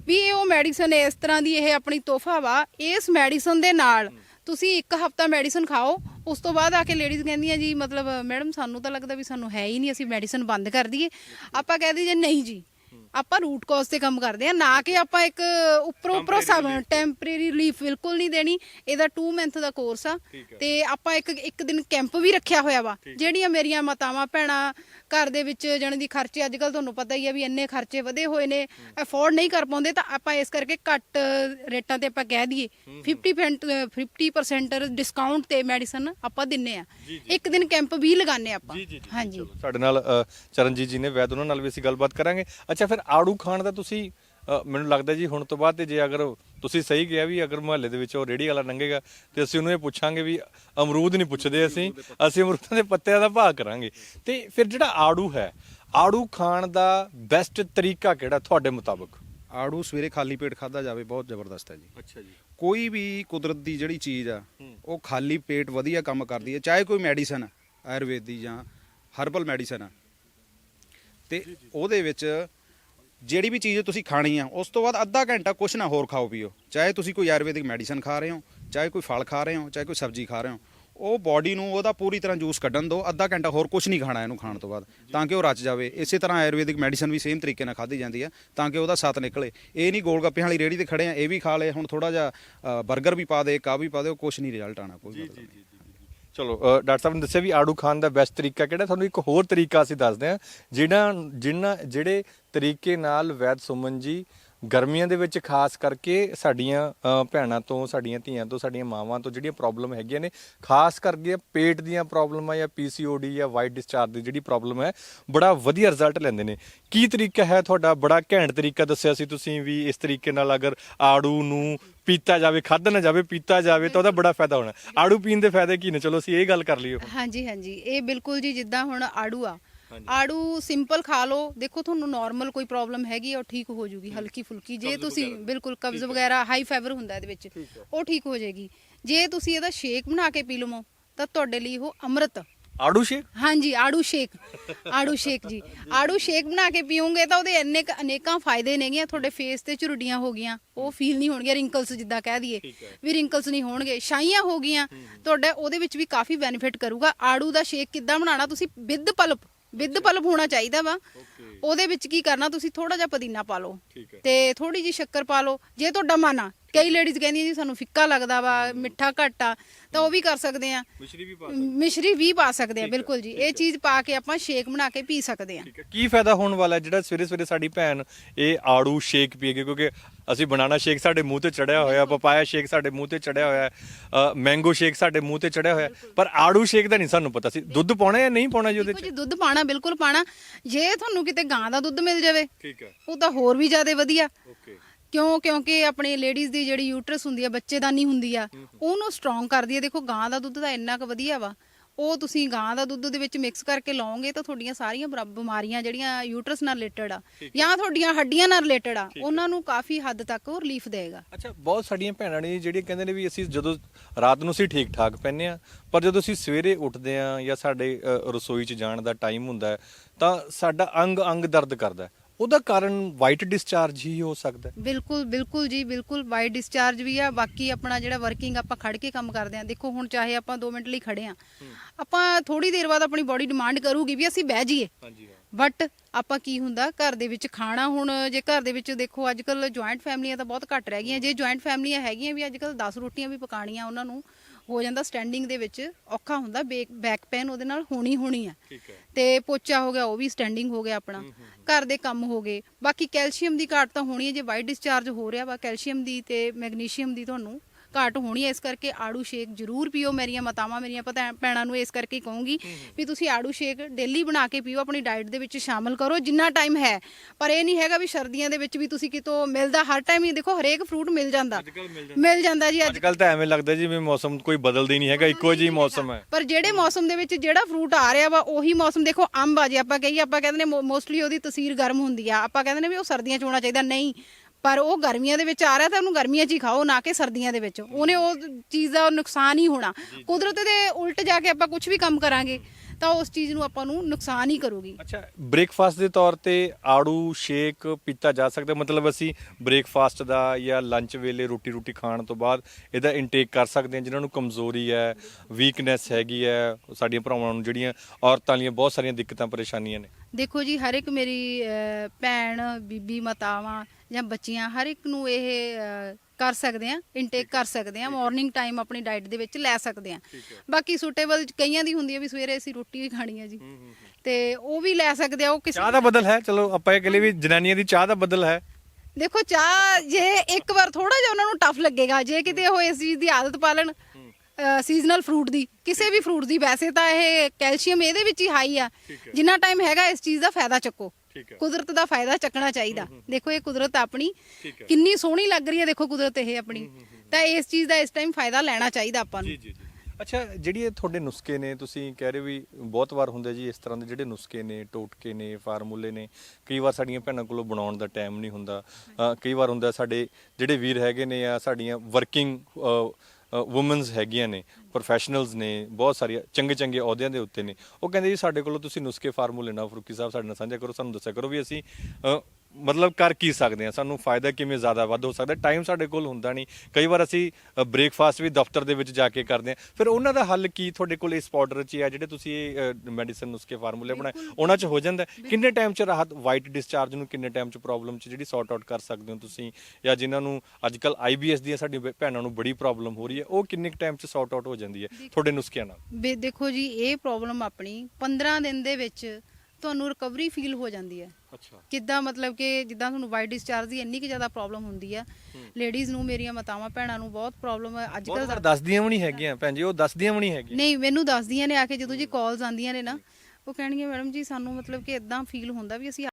ਵੀ ਇਹ ਉਹ ਮੈਡੀਸਨ ਇਸ ਤਰ੍ਹਾਂ ਦੀ ਇਹ ਆਪਣੀ ਤੋਹਫਾ ਵਾ। ਇਸ ਮੈਡੀਸਨ ਦੇ ਨਾਲ ਤੁਸੀਂ ਇੱਕ ਹਫਤਾ ਮੈਡੀਸਨ ਖਾਓ, ਉਸ ਤੋਂ ਬਾਅਦ ਆ ਕੇ ਲੇਡੀਜ਼ ਕਹਿੰਦੀਆਂ ਜੀ, ਮਤਲਬ, ਮੈਡਮ, ਸਾਨੂੰ ਤਾਂ ਲੱਗਦਾ ਵੀ ਸਾਨੂੰ ਹੈ ਹੀ ਨਹੀਂ, ਅਸੀਂ ਮੈਡੀਸਨ ਬੰਦ ਕਰ ਦਈਏ। ਆਪਾਂ ਕਹਿ ਦਈਏ, ਨਹੀਂ ਜੀ। ਆਪਾਂ ਰੂਟ ਕਾਜ਼ ਤੇ ਕੰਮ ਕਰਦੇ ਆ ਨਾ ਕਿ ਆਪਾਂ ਇੱਕ ਉੱਪਰੋਂ ਉੱਪਰੋਂ ਸਭ ਟੈਂਪਰੇਰੀ ਰਿਲੀਫ ਬਿਲਕੁਲ ਨਹੀਂ ਦੇਣੀ। ਇਹਦਾ 2 ਮੰਥ ਦਾ ਕੋਰਸ ਆ। ਤੇ ਆਪਾਂ ਇੱਕ ਇੱਕ ਦਿਨ ਕੈਂਪ ਵੀ ਰੱਖਿਆ ਹੋਇਆ ਵਾ ਜਿਹੜੀਆਂ ਮੇਰੀਆਂ ਮਾਤਾਵਾਂ ਭੈਣਾਂ ਘਰ ਦੇ ਵਿੱਚ ਜਣ ਦੀ ਖਰਚੇ ਅੱਜ ਕੱਲ ਤੁਹਾਨੂੰ ਪਤਾ ਹੀ ਆ ਵੀ ਇੰਨੇ ਖਰਚੇ ਵਧੇ ਹੋਏ ਨੇ ਅਫੋਰਡ ਨਹੀਂ ਕਰ ਪਾਉਂਦੇ ਤਾਂ ਆਪਾਂ ਇਸ ਕਰਕੇ ਘੱਟ ਰੇਟਾਂ ਤੇ ਆਪਾਂ ਕਹਿ ਦਈਏ। 50% 50% ਡਿਸਕਾਊਂਟ ਤੇ ਮੈਡੀਸਨ ਆਪਾਂ ਦਿੰਨੇ ਆ। ਇੱਕ ਦਿਨ ਕੈਂਪ ਵੀ ਲਗਾਉਂਦੇ ਆਪਾਂ। ਹਾਂਜੀ। ਸਾਡੇ ਨਾਲ ਚਰਨਜੀਤ ਜੀ ਨੇ ਵੈਦ ਉਹਨਾਂ ਨਾਲ ਵੀ ਅਸੀਂ ਗੱਲਬਾਤ ਕਰਾਂਗੇ। ਅੱਛਾ ਫਿਰ ਆੜੂ ਖਾਣ ਦਾ ਤੁਸੀਂ ਅ, ਮੈਨੂੰ ਲੱਗਦਾ ਜੀ ਹੁਣ ਤੋਂ ਬਾਅਦ ਤੇ ਜੇ ਅਗਰ ਤੁਸੀਂ ਸਹੀ ਕਿਹਾ ਵੀ ਅਗਰ ਮੁਹੱਲੇ ਦੇ ਵਿੱਚ ਉਹ ਰੇੜੀ ਵਾਲਾ ਲੰਘੇਗਾ ਤੇ ਅਸੀਂ ਉਹਨੂੰ ਇਹ ਪੁੱਛਾਂਗੇ ਵੀ ਅਮਰੂਦ ਨਹੀਂ ਪੁੱਛਦੇ ਅਸੀਂ ਅਸੀਂ ਅਮਰੂਦਾਂ ਦੇ ਪੱਤਿਆਂ ਦਾ ਭਾਅ ਕਰਾਂਗੇ। ਤੇ ਫਿਰ ਜਿਹੜਾ ਆੜੂ ਹੈ ਆੜੂ ਖਾਣ ਦਾ ਬੈਸਟ ਤਰੀਕਾ ਕਿਹੜਾ ਤੁਹਾਡੇ ਮੁਤਾਬਕ? ਆੜੂ ਸਵੇਰੇ ਖਾਲੀ ਪੇਟ ਖਾਦਾ ਜਾਵੇ ਬਹੁਤ ਜ਼ਬਰਦਸਤ ਹੈ ਜੀ। ਅੱਛਾ ਜੀ। ਕੋਈ ਵੀ ਕੁਦਰਤ ਦੀ ਜਿਹੜੀ ਚੀਜ਼ ਆ ਉਹ ਖਾਲੀ ਪੇਟ ਵਧੀਆ ਕੰਮ ਕਰਦੀ ਹੈ ਚਾਹੇ ਕੋਈ ਮੈਡੀਸਨ ਆਯੁਰਵੇਦ ਦੀ ਜਾਂ ਹਰਬਲ ਮੈਡੀਸਨ ਆ। ਤੇ ਉਹਦੇ ਵਿੱਚ ਜਿਹੜੀ ਵੀ ਚੀਜ਼ ਤੁਸੀਂ ਖਾਣੀ ਆ ਉਸ ਤੋਂ ਬਾਅਦ ਅੱਧਾ ਘੰਟਾ ਕੁਛ ਨਾ ਹੋਰ ਖਾਓ ਪੀਓ। ਚਾਹੇ ਤੁਸੀਂ ਕੋਈ ਆਯੁਰਵੈਦਿਕ ਮੈਡੀਸਨ ਖਾ ਰਹੇ ਹੋ ਚਾਹੇ ਕੋਈ ਫਲ ਖਾ ਰਹੇ ਹੋ ਚਾਹੇ ਕੋਈ ਸਬਜ਼ੀ ਖਾ ਰਹੇ ਹੋ ਉਹ ਬਾਡੀ ਨੂੰ ਉਹਦਾ ਪੂਰੀ ਤਰ੍ਹਾਂ ਜੂਸ ਕੱਢਣ ਦਿਓ ਅੱਧਾ ਘੰਟਾ ਹੋਰ ਕੁਛ ਨਹੀਂ ਖਾਣਾ ਇਹਨੂੰ ਖਾਣ ਤੋਂ ਬਾਅਦ ਤਾਂ ਕਿ ਉਹ ਰਚ ਜਾਵੇ। ਇਸੇ ਤਰ੍ਹਾਂ ਆਯੁਰਵੈਦਿਕ ਮੈਡੀਸਨ ਵੀ ਸੇਮ ਤਰੀਕੇ ਨਾਲ ਖਾਧੀ ਜਾਂਦੀ ਹੈ ਤਾਂ ਕਿ ਉਹਦਾ ਸੱਤ ਨਿਕਲੇ। ਇਹ ਨਹੀਂ ਗੋਲ ਗੱਪਿਆਂ ਵਾਲੀ ਰੇੜੀ ਤੇ ਖੜੇ ਆ ਇਹ ਵੀ ਖਾ ਲਏ ਹੁਣ ਥੋੜਾ ਜਿਹਾ 버ਗਰ ਵੀ ਪਾ ਦੇ ਕਾ ਵੀ ਪਾ ਦੇ ਉਹ ਕੁਛ ਨਹੀਂ ਰਿਜ਼ਲਟ ਆਣਾ ਕੋਈ ਮਤਲਬ ਨਹੀਂ ਚਲੋ ਡਾਕਟਰ ਸਾਹਿਬ ਨੇ ਦੱਸਿਆ ਵੀ ਆੜੂ ਖਾਣ ਦਾ ਬੈਸਟ ਤਰੀਕਾ ਕਿਹੜਾ? ਤੁਹਾਨੂੰ ਇੱਕ ਹੋਰ ਤਰੀਕਾ ਅਸੀਂ ਦੱਸਦੇ ਹਾਂ ਜਿਹੜਾ ਜਿੰਨਾ ਜਿਹੜੇ ਤਰੀਕੇ ਨਾਲ ਵੈਦ ਸੁਮਨ ਜੀ ਗਰਮੀਆਂ ਦੇ ਵਿੱਚ ਖਾਸ ਕਰਕੇ ਸਾਡੀਆਂ ਭੈਣਾਂ ਤੋਂ, ਸਾਡੀਆਂ ਧੀਆਂ ਤੋਂ, ਸਾਡੀਆਂ ਮਾਵਾਂ ਤੋਂ ਜਿਹੜੀਆਂ ਪ੍ਰੋਬਲਮ ਹੈਗੀਆਂ ਨੇ, ਖਾਸ ਕਰਕੇ ਪੇਟ ਦੀਆਂ ਪ੍ਰੋਬਲਮਾਂ ਜਾਂ ਪੀਸੀਓਡੀ ਜਾਂ ਵਾਈਟ ਡਿਸਚਾਰਜ ਦੀ ਜਿਹੜੀ ਪ੍ਰੋਬਲਮ ਹੈ, ਬੜਾ ਵਧੀਆ ਰਿਜ਼ਲਟ ਲੈਂਦੇ ਨੇ। ਕੀ ਤਰੀਕਾ ਹੈ ਤੁਹਾਡਾ? ਬੜਾ ਘੈਂਟ ਤਰੀਕਾ ਦੱਸਿਆ ਸੀ ਤੁਸੀਂ ਵੀ ਇਸ ਤਰੀਕੇ ਨਾਲ ਅਗਰ ਆੜੂ ਨੂੰ ਪੀਤਾ ਜਾਵੇ ਖਾਧਾ ਨਾ ਜਾਵੇ ਪੀਤਾ ਜਾਵੇ ਤਾਂ ਉਹਦਾ ਬੜਾ ਫਾਇਦਾ ਹੋਣਾ। ਆੜੂ ਪੀਣ ਦੇ ਫਾਇਦੇ ਕੀ ਨੇ? ਚਲੋ ਅਸੀਂ ਇਹ ਗੱਲ ਕਰ ਲਈਏ ਹੁਣ। ਹਾਂਜੀ ਹਾਂਜੀ। ਇਹ ਬਿਲਕੁਲ ਜੀ ਜਿੱਦਾਂ ਹੁਣ ਆੜੂ ਆ। ਆੜੂ ਸਿੰਪਲ ਖਾ ਲਓ। ਦੇਖੋ ਤੁਹਾਨੂੰ ਨਾਰਮਲ ਕੋਈ ਪ੍ਰੋਬਲਮ ਹੈਗੀ ਆ ਉਹ ਠੀਕ ਹੋ ਜੂਗੀ ਹਲਕੀ ਫੁਲਕੀ। ਜੇ ਤੁਸੀਂ ਬਿਲਕੁਲ ਕਬਜ਼ ਵਗੈਰਾ ਹਾਈ ਫਾਈਬਰ ਹੁੰਦਾ ਇਹਦੇ ਵਿੱਚ ਉਹ ਠੀਕ ਹੋ ਜਾਏਗੀ ਜੇ ਤੁਸੀਂ ਇਹਦਾ ਸ਼ੇਕ ਬਣਾ ਕੇ ਪੀ ਲਵੋ ਤਾਂ ਤੁਹਾਡੇ ਲਈ ਉਹ ਅੰਮ੍ਰਿਤ ਆੜੂ ਸ਼ੇਕ? ਹਾਂਜੀ ਆੜੂ ਸ਼ੇਕ। ਆੜੂ ਸ਼ੇਕ ਜੀ। ਆੜੂ ਸ਼ੇਕ ਬਣਾ ਕੇ ਪੀਓਗੇ ਤਾਂ ਉਹਦੇ ਇੰਨੇ ਕੁ ਅਨੇਕਾਂ ਫਾਇਦੇ ਨੇਗੀਆਂ। ਤੁਹਾਡੇ ਫੇਸ ਤੇ ਝੁਰੜੀਆਂ ਹੋ ਗਈਆਂ। ਉਹ ਫੀਲ ਨਹੀਂ ਹੋਣਗੀਆਂ ਰਿੰਕਲਸ ਜਿੱਦਾਂ ਕਹਿ ਦਈਏ। ਵੀ ਰਿੰਕਲਸ ਨਹੀਂ ਹੋਣਗੇ। ਛਾਈਆਂ ਹੋ ਗਈਆਂ। ਤੁਹਾਡਾ ਉਹਦੇ ਵਿੱਚ ਵੀ ਕਾਫੀ ਬੈਨੀਫਿਟ ਕਰੂਗਾ। ਆੜੂ ਦਾ ਸ਼ੇਕ ਕਿੱਦਾਂ ਬਣਾਉਣਾ? ਤੁਸੀਂ ਵਿਦ ਪਲਪ ਵਿਦ ਪਲਪ ਹੋਣਾ ਚਾਹੀਦਾ ਵਾ। ਉਹਦੇ ਵਿੱਚ ਕੀ ਕਰਨਾ? ਤੁਸੀਂ ਥੋੜਾ ਜਿਹਾ ਪੁਦੀਨਾ ਪਾ ਲਓ। ਤੇ ਥੋੜੀ ਜਿਹੀ ਸ਼ੱਕਰ ਪਾ ਲਓ। ਜੇ ਤੁਹਾਡਾ ਮਨ ਆ ਕਈ ਲੇਡੀਜ਼ ਕਹਿੰਦੀਆਂ ਜੀ ਸਾਨੂੰ ਫਿੱਕਾ ਲੱਗਦਾ ਵਾ ਮਿੱਠਾ ਘੱਟ ਆ ਤਾਂ ਉਹ ਵੀ ਕਰ ਸਕਦੇ ਆ। ਮਿਸ਼ਰੀ ਵੀ ਮਿਸ਼ਰੀ ਵੀ ਪਾ ਸਕਦੇ ਆ ਬਿਲਕੁਲ ਜੀ। ਇਹ ਚੀਜ਼ ਪਾ ਕੇ ਆਪਾਂ ਸ਼ੇਕ ਬਣਾ ਕੇ ਪੀ ਸਕਦੇ ਆ। ਠੀਕ ਹੈ। ਕੀ ਫਾਇਦਾ ਹੋਣ ਵਾਲਾ ਹੈ ਜਿਹੜਾ ਸਵੇਰੇ ਸਵੇਰੇ ਸਾਡੀ ਭੈਣ ਇਹ ਆੜੂ ਸ਼ੇਕ ਪੀਏਗੀ? ਕਿਉਂਕਿ ਅਸੀਂ ਬਨਾਨਾ ਸ਼ੇਕ ਸਾਡੇ ਮੂੰਹ ਤੇ ਚੜਿਆ ਹੋਇਆ ਪਪਾਇਆ ਸ਼ੇਕ ਸਾਡੇ ਮੂੰਹ ਤੇ ਚੜਿਆ ਹੋਇਆ ਹੈ ਮੈਂਗੋ ਸ਼ੇਕ ਸਾਡੇ ਮੂੰਹ ਤੇ ਚੜਿਆ ਹੋਇਆ। ਪਰ ਆੜੂ ਸ਼ੇਕ ਦਾ ਨਹੀਂ ਸਾਨੂੰ ਪਤਾ ਸੀ। ਦੁੱਧ ਪਾਉਣਾ ਜਾਂ ਨਹੀਂ ਪਾਉਣਾ ਜੀ ਉਹਦੇ ਦੇਖੋ ਚ? ਜੀ ਦੁੱਧ ਪਾਣਾ ਬਿਲਕੁਲ ਪਾਣਾ ਜੇ ਤੁਹਾਨੂੰ ਕਿਤੇ ਗਾਂ ਦਾ ਦੁੱਧ ਮਿਲ ਜਾਵੇ ਠੀਕ ਹੈ। ਉਹ ਤਾਂ ਹੋਰ ਵੀ ਜ਼ਿਆਦਾ ਵਧੀਆ। ਓਕੇ। ਕਿਉਂ? ਕਿਉਂਕਿ ਆਪਣੇ ਲੇਡੀਜ਼ ਦੀ ਜਿਹੜੀ ਯੂਟਰਸ ਹੁੰਦੀ ਆ ਬੱਚੇਦਾਨੀ ਹੁੰਦੀ ਆ ਉਹਨੂੰ ਸਟਰੋਂਗ ਕਰਦੀ ਆ। ਦੇਖੋ ਗਾਂ ਦਾ ਦੁੱਧ ਤਾਂ ਇੰਨਾ ਕੁ ਵਧੀਆ ਵਾ। ਉਹ ਤੁਸੀਂ ਗਾਂ ਦਾ ਦੁੱਧ ਦੇ ਵਿੱਚ ਮਿਕਸ ਕਰਕੇ ਲਾਓਗੇ ਤਾਂ ਤੁਹਾਡੀਆਂ ਸਾਰੀਆਂ ਬਰਾ- ਬਿਮਾਰੀਆਂ ਜਿਹੜੀਆਂ ਯੂਟਰਸ ਨਾਲ ਰਿਲੇਟਡ ਆ ਜਾਂ ਤੁਹਾਡੀਆਂ ਹੱਡੀਆਂ ਨਾਲ ਰਿਲੇਟਡ ਆ ਉਹਨਾਂ ਨੂੰ ਕਾਫੀ ਹੱਦ ਤੱਕ ਉਹ ਰਿਲੀਫ ਦੇਗਾ ਅੱਛਾ ਬਹੁਤ ਸਾਡੀਆਂ ਭੈਣਾਂ ਨੇ ਜਿਹੜੀਆਂ ਕਹਿੰਦੇ ਨੇ ਵੀ ਅਸੀਂ ਜਦੋਂ ਰਾਤ ਨੂੰ ਅਸੀਂ ਠੀਕ ਠਾਕ ਪੈਂਦੇ ਆ ਪਰ ਜਦੋਂ ਅਸੀਂ ਸਵੇਰੇ ਉੱਠਦੇ ਆ ਜਾਂ ਸਾਡੇ ਅ, ਰਸੋਈ 'ਚ ਜਾਣ ਦਾ ਟਾਈਮ ਹੁੰਦਾ ਹੈ, ਤਾਂ ਸਾਡਾ ਅੰਗ ਅੰਗ ਦਰਦ ਕਰਦਾ ਹੈ। ਉਹਦਾ ਕਾਰਨ ਵਾਈਟ ਡਿਸਚਾਰਜ ਹੀ ਹੋ ਸਕਦਾ ਹੈ। ਬਿਲਕੁਲ ਬਿਲਕੁਲ ਜੀ ਬਿਲਕੁਲ ਵਾਈਟ ਡਿਸਚਾਰਜ ਵੀ ਆ। ਬਾਕੀ ਆਪਣਾ ਜਿਹੜਾ ਵਰਕਿੰਗ ਆਪਾਂ ਖੜ ਕੇ ਕੰਮ ਕਰਦੇ ਆ ਦੇਖੋ ਹੁਣ ਚਾਹੇ ਆਪਾਂ 2 ਮਿੰਟ ਲਈ ਖੜੇ ਆ ਆਪਾਂ ਥੋੜੀ ਦੇਰ ਬਾਅਦ ਆਪਣੀ ਬਾਡੀ ਡਿਮਾਂਡ ਕਰੂਗੀ ਵੀ ਅਸੀਂ ਬਹਿ ਜਾਈਏ। ਹਾਂਜੀ ਹਾਂ। ਬਟ ਆਪਾਂ ਕੀ ਹੁੰਦਾ ਘਰ ਦੇ ਵਿੱਚ ਖਾਣਾ ਹੁਣ ਜੇ ਘਰ ਦੇ ਵਿੱਚ ਦੇਖੋ ਅੱਜ ਕੱਲ ਜੁਆਇੰਟ ਫੈਮਲੀਆਂ ਤਾਂ ਬਹੁਤ ਘੱਟ ਰਹਿ ਗਈਆਂ। ਜੇ ਜੁਆਇੰਟ ਫੈਮਲੀਆਂ ਹੈਗੀਆਂ ਵੀ ਅੱਜ ਕੱਲ 10 ਰੋਟੀਆਂ ਵੀ ਪਕਾਣੀਆਂ ਉਹਨਾਂ ਨੂੰ। ਹੋ ਜਾਂਦਾ ਸਟੈਂਡਿੰਗ ਦੇ ਵਿੱਚ ਔਖਾ ਹੁੰਦਾ ਬੈਕ ਪੇਨ ਉਹਦੇ ਨਾਲ ਹੋਣੀ ਹੋਣੀ ਆ। ਤੇ ਪੋਚਾ ਹੋ ਗਿਆ ਉਹ ਵੀ ਸਟੈਂਡਿੰਗ ਹੋ ਗਿਆ ਆਪਣਾ। ਘਰ ਦੇ ਕੰਮ ਹੋ ਗਏ। ਬਾਕੀ ਕੈਲਸ਼ੀਅਮ ਦੀ ਘਾਟ ਤਾਂ ਹੋਣੀ ਹੈ ਜੇ ਵਾਈਟ ਡਿਸਚਾਰਜ ਹੋ ਰਿਹਾ ਵਾ ਕੈਲਸ਼ੀਅਮ ਦੀ ਤੇ ਮੈਗਨੀਸ਼ੀਅਮ ਦੀ ਤੁਹਾਨੂੰ ਘਾਟ ਹੋਣੀ ਹੈ ਇਸ ਕਰਕੇ ਆੜੂ ਸ਼ੇਕ ਜ਼ਰੂਰ ਪੀਓ। ਮੇਰੀਆਂ ਮਾਤਾਵਾਂ ਮੇਰੀਆਂ ਪਤਾ ਭੈਣਾਂ ਨੂੰ ਇਸ ਕਰਕੇ ਕਹੂੰਗੀ ਵੀ ਤੁਸੀਂ ਆੜੂ ਸ਼ੇਕ ਡੇਲੀ ਬਣਾ ਕੇ ਪੀਓ ਆਪਣੀ ਡਾਈਟ ਦੇ ਵਿੱਚ ਸ਼ਾਮਲ ਕਰੋ ਜਿੰਨਾ ਟਾਈਮ ਹੈ। ਪਰ ਇਹ ਨਹੀਂ ਹੈਗਾ ਵੀ ਸਰਦੀਆਂ ਦੇ ਵਿੱਚ ਵੀ ਤੁਸੀਂ ਕਿਤੋਂ ਮਿਲਦਾ ਹਰ ਟਾਈਮ ਹੀ ਦੇਖੋ ਹਰੇਕ ਫਰੂਟ ਮਿਲ ਜਾਂਦਾ। ਮਿਲ ਜਾਂਦਾ। ਜੀ ਅੱਜ ਅੱਜ ਕੱਲ ਤਾਂ ਐਵੇਂ ਲੱਗਦਾ ਜੀ ਵੀ ਮੌਸਮ ਕੋਈ ਬਦਲਦਾ ਹੀ ਨਹੀਂ ਹੈਗਾ ਇੱਕੋ ਜਿਹੀ ਮੌਸਮ ਹੈ। ਪਰ ਜਿਹੜੇ ਮੌਸਮ ਦੇ ਵਿੱਚ ਜਿਹੜਾ ਫਰੂਟ ਆ ਰਿਹਾ ਵਾ ਉਹੀ ਮੌਸਮ ਦੇਖੋ ਅੰਬ ਆ ਜੇ ਆਪਾਂ ਕਹੀਏ ਆਪਾਂ ਕਹਿੰਦੇ ਨੇ ਮੋਸਟਲੀ ਉਹਦੀ ਤਸੀਰ ਗਰਮ ਹੁੰਦੀ ਆ। ਆਪਾਂ ਕਹਿੰਦੇ ਨੇ ਵੀ ਉਹ ਸਰਦੀਆਂ ਚ ਹੋਣਾ ਚਾਹੀਦਾ ਨਹੀਂ। ਪਰ ਉਹ ਗਰਮੀਆਂ ਦੇ ਵਿੱਚ ਆ ਰਿਹਾ ਤਾਂ ਉਹਨੂੰ ਗਰਮੀਆਂ 'ਚ ਹੀ ਖਾਓ ਨਾ ਕਿ ਸਰਦੀਆਂ ਦੇ ਵਿੱਚ। ਉਹਨੇ ਉਹ ਚੀਜ਼ ਦਾ ਨੁਕਸਾਨ ਹੀ ਹੋਣਾ। ਕੁਦਰਤ ਦੇ ਉਲਟ ਜਾ ਕੇ ਆਪਾਂ ਕੁਝ ਵੀ ਕੰਮ ਕਰਾਂਗੇ ਤਾਂ ਉਸ ਚੀਜ਼ ਨੂੰ ਆਪਾਂ ਨੂੰ ਨੁਕਸਾਨ ਹੀ ਕਰੂਗੀ। ਅੱਛਾ ਬ੍ਰੇਕਫਾਸਟ ਦੇ ਤੌਰ ਤੇ ਆੜੂ ਸ਼ੇਕ ਪੀਤਾ ਜਾ ਸਕਦਾ। ਮਤਲਬ ਅਸੀਂ ਬ੍ਰੇਕਫਾਸਟ ਦਾ ਜਾਂ ਲੰਚ ਵੇਲੇ ਰੋਟੀ ਰੋਟੀ ਖਾਣ ਤੋਂ ਬਾਅਦ ਇਹਦਾ ਇਨਟੇਕ ਕਰ ਸਕਦੇ ਹਾਂ ਜਿਨ੍ਹਾਂ ਨੂੰ ਕਮਜ਼ੋਰੀ ਹੈ ਵੀਕਨੈਸ ਹੈਗੀ ਹੈ ਸਾਡੀਆਂ ਭਰਾਵਾਂ ਨੂੰ ਜਿਹੜੀਆਂ ਔਰਤਾਂ ਲਈ ਬਹੁਤ ਸਾਰੀਆਂ ਦਿੱਕਤਾਂ ਪਰੇਸ਼ਾਨੀਆਂ ਨੇ। ਦੇਖੋ ਜੀ ਹਰ ਇੱਕ ਮੇਰੀ ਭੈਣ ਬੀਬੀ ਮਾਤਾਵਾਂ ਜਾਂ ਬੱਚੀਆਂ ਹਰ ਇੱਕ ਨੂੰ ਇਹ ਕਰ ਸਕਦੇ ਆ ਇਨਟੇਕ ਕਰ ਸਕਦੇ ਆ ਮਾਰਨਿੰਗ ਟਾਈਮ ਆਪਣੀ ਡਾਈਟ ਦੇ ਵਿੱਚ ਲੈ ਸਕਦੇ ਆ। ਬਾਕੀ ਸੂਟੇਬਲ ਕਈਆਂ ਦੀ ਹੁੰਦੀ ਹੈ ਵੀ ਸਵੇਰੇ ਅਸੀਂ ਰੋਟੀ ਵੀ ਖਾਣੀ ਹੈ ਜੀ ਤੇ ਉਹ ਵੀ ਲੈ ਸਕਦੇ ਆ ਉਹ ਕਿਸੇ ਚਾਹ ਦਾ ਬਦਲ ਹੈ? ਚਲੋ ਆਪਾਂ ਇਹ ਕਹ ਲਈਏ ਵੀ ਜਨਾਨੀਆਂ ਦੀ ਚਾਹ ਦਾ ਬਦਲ ਹੈ। ਦੇਖੋ ਚਾਹ ਜੇ ਇੱਕ ਵਾਰ ਥੋੜਾ ਜਿਹਾ ਉਹਨਾਂ ਨੂੰ ਟਫ ਲੱਗੇਗਾ ਜੇ ਕਿਤੇ ਉਹ ਇਸ ਚੀਜ਼ ਦੀ ਆਦਤ ਪਾ ਲੈਣ ਸੀਜ਼ਨਲ ਫਰੂਟ ਦੀ ਕਿਸੇ ਵੀ ਫਰੂਟ ਦੀ ਵੈਸੇ ਤਾਂ ਇਹ ਕੈਲਸ਼ੀਅਮ ਇਹਦੇ ਵਿੱਚ ਹੀ ਹਾਈ ਆ। ਜਿੰਨਾ ਟਾਈਮ ਹੈਗਾ ਇਸ ਚੀਜ਼ ਦਾ ਫਾਇਦਾ ਚੱਕੋ। ਕੁਦਰਤ ਦਾ ਫਾਇਦਾ ਚੱਕਣਾ ਚਾਹੀਦਾ। ਦੇਖੋ ਇਹ ਕੁਦਰਤ ਆਪਣੀ ਕਿੰਨੀ ਸੋਹਣੀ ਲੱਗ ਰਹੀ ਹੈ ਦੇਖੋ ਕੁਦਰਤ ਇਹ ਆਪਣੀ। ਤਾਂ ਇਸ ਚੀਜ਼ ਦਾ ਇਸ ਟਾਈਮ ਫਾਇਦਾ ਲੈਣਾ ਚਾਹੀਦਾ ਆਪਾਂ ਨੂੰ। ਜੀ ਜੀ ਅੱਛਾ ਜਿਹੜੀ ਇਹ ਤੁਹਾਡੇ ਨੁਸਖੇ ਨੇ ਤੁਸੀਂ ਕਹਿ ਰਹੇ ਵੀ ਬਹੁਤ ਵਾਰ ਹੁੰਦੇ ਜੀ ਇਸ ਤਰ੍ਹਾਂ ਦੇ ਜਿਹੜੇ ਨੁਸਖੇ ਨੇ ਟੋਟਕੇ ਨੇ ਫਾਰਮੂਲੇ ਨੇ ਕਈ ਵਾਰ ਸਾਡੀਆਂ ਭੈਣਾਂ ਕੋਲੋਂ ਬਣਾਉਣ ਦਾ ਟਾਈਮ ਨਹੀਂ ਹੁੰਦਾ। ਕਈ ਵਾਰ ਹੁੰਦਾ ਸਾਡੇ ਜਿਹੜੇ ਵੀਰ ਹੈਗੇ ਨੇ ਆ ਸਾਡੀਆਂ ਵਰਕਿੰਗ ਔਮਨਸ ਹੈਗੀਆਂ ਨੇ ਪ੍ਰੋਫੈਸ਼ਨਲਸ ਨੇ, ਬਹੁਤ ਸਾਰੀਆਂ, ਚੰਗੇ ਚੰਗੇ ਅਹੁਦਿਆਂ ਦੇ ਉੱਤੇ ਨੇ। ਉਹ ਕਹਿੰਦੇ ਜੀ ਸਾਡੇ ਕੋਲੋਂ ਤੁਸੀਂ ਨੁਸਖੇ ਫਾਰਮੂਲੇ ਨਾ ਫਰੂਕੀ ਸਾਹਿਬ ਸਾਡੇ ਨਾਲ ਸਾਂਝਾ ਕਰੋ, ਸਾਨੂੰ ਦੱਸਿਆ ਕਰੋ ਵੀ ਅਸੀਂ ਮਤਲਬ ਕਰ ਕੀ ਸਕਦੇ ਆ? ਸਾਨੂੰ ਫਾਇਦਾ ਕਿਵੇਂ ਜ਼ਿਆਦਾ ਵੱਧ ਹੋ ਸਕਦਾ? ਟਾਈਮ ਸਾਡੇ ਕੋਲ ਹੁੰਦਾ ਨਹੀਂ। ਕਈ ਵਾਰ ਅਸੀਂ ਬ੍ਰੇਕਫਾਸਟ ਵੀ ਦਫ਼ਤਰ ਦੇ ਵਿੱਚ ਜਾ ਕੇ ਕਰਦੇ ਆ। ਫਿਰ ਉਹਨਾਂ ਦਾ ਹੱਲ ਕੀ ਤੁਹਾਡੇ ਕੋਲ ਇਸ ਪਾਊਡਰ 'ਚ ਹੀ ਆ? ਜਿਹੜੇ ਤੁਸੀਂ ਇਹ ਮੈਡੀਸਨ ਨੁਸਖੇ ਫਾਰਮੂਲੇ ਬਣਾਏ ਉਹਨਾਂ 'ਚ ਹੋ ਜਾਂਦਾ? ਕਿੰਨੇ ਟਾਈਮ 'ਚ ਰਾਹਤ ਵਾਈਟ ਡਿਸਚਾਰਜ ਨੂੰ ਕਿੰਨੇ ਟਾਈਮ 'ਚ ਪ੍ਰੋਬਲਮ 'ਚ ਜਿਹੜੀ ਸੌਰਟ ਆਊਟ ਕਰ ਸਕਦੇ ਹੋ ਤੁਸੀਂ? ਜਾਂ ਜਿਨ੍ਹਾਂ ਨੂੰ ਅੱਜ ਕੱਲ ਆਈਬੀਐਸ ਦੀਆਂ ਸਾਡੀ ਭੈਣਾਂ ਨੂੰ ਬੜੀ ਪ੍ਰੋਬਲਮ ਹੋ ਰਹੀ ਹੈ ਉਹ ਕਿੰਨੇ ਟਾਈਮ 'ਚ ਸੌਰਟ ਆਊਟ ਹੋ ਜਾਂਦੀ ਹੈ? ਤੁਹਾਡੇ ਨੁਸਖਿਆਂ ਨਾਲ। ਵੀ ਦੇਖੋ ਜੀ ਇਹ ਪ੍ਰੋਬਲਮ ਆਪਣੀ 15 ਦਿਨ ਦੇ ਵਿੱਚ ਤੁਹਾਨੂੰ ਰਿਕਵਰੀ ਫੀਲ ਹੋ ਜਾਂਦੀ ਹੈ। ਅੱਛਾ। ਕਿੱਦਾਂ ਮਤਲਬ ਕਿ ਜਿੱਦਾਂ ਤੁਹਾਨੂੰ ਵਾਈਟ ਡਿਸਚਾਰਜ ਦੀ ਇੰਨੀ ਕਿ ਜ਼ਿਆਦਾ ਪ੍ਰੋਬਲਮ ਹੁੰਦੀ ਆ। ਲੇਡੀਜ਼ ਨੂੰ ਮੇਰੀਆਂ ਮਾਤਾਵਾਂ ਭੈਣਾਂ ਨੂੰ ਬਹੁਤ ਪ੍ਰੋਬਲਮ ਹੈ ਅੱਜ ਬਹੁਤ ਵਾਰ ਦੱਸਦੀਆਂ ਵੀ ਨਹੀਂ ਹੈਗੀਆਂ ਭੈਣ ਜੀ ਉਹ ਦੱਸਦੀਆਂ ਵੀ ਨਹੀਂ ਹੈਗੀਆਂ। ਨਹੀਂ ਮੈਨੂੰ ਦੱਸਦੀਆਂ ਨੇ ਆ ਕੇ ਜਦੋਂ ਜੀ ਕਾਲਸ ਆਉਂਦੀਆਂ ਨੇ ਨਾ ਉਹ ਕਹਿਣਗੀਆਂ ਮੈਡਮ ਜੀ ਸਾਨੂੰ ਮਤਲਬ ਕਿ ਇਦਾਂ ਫੀਲ ਹੁੰਦਾ ਵੀ ਅਸੀਂ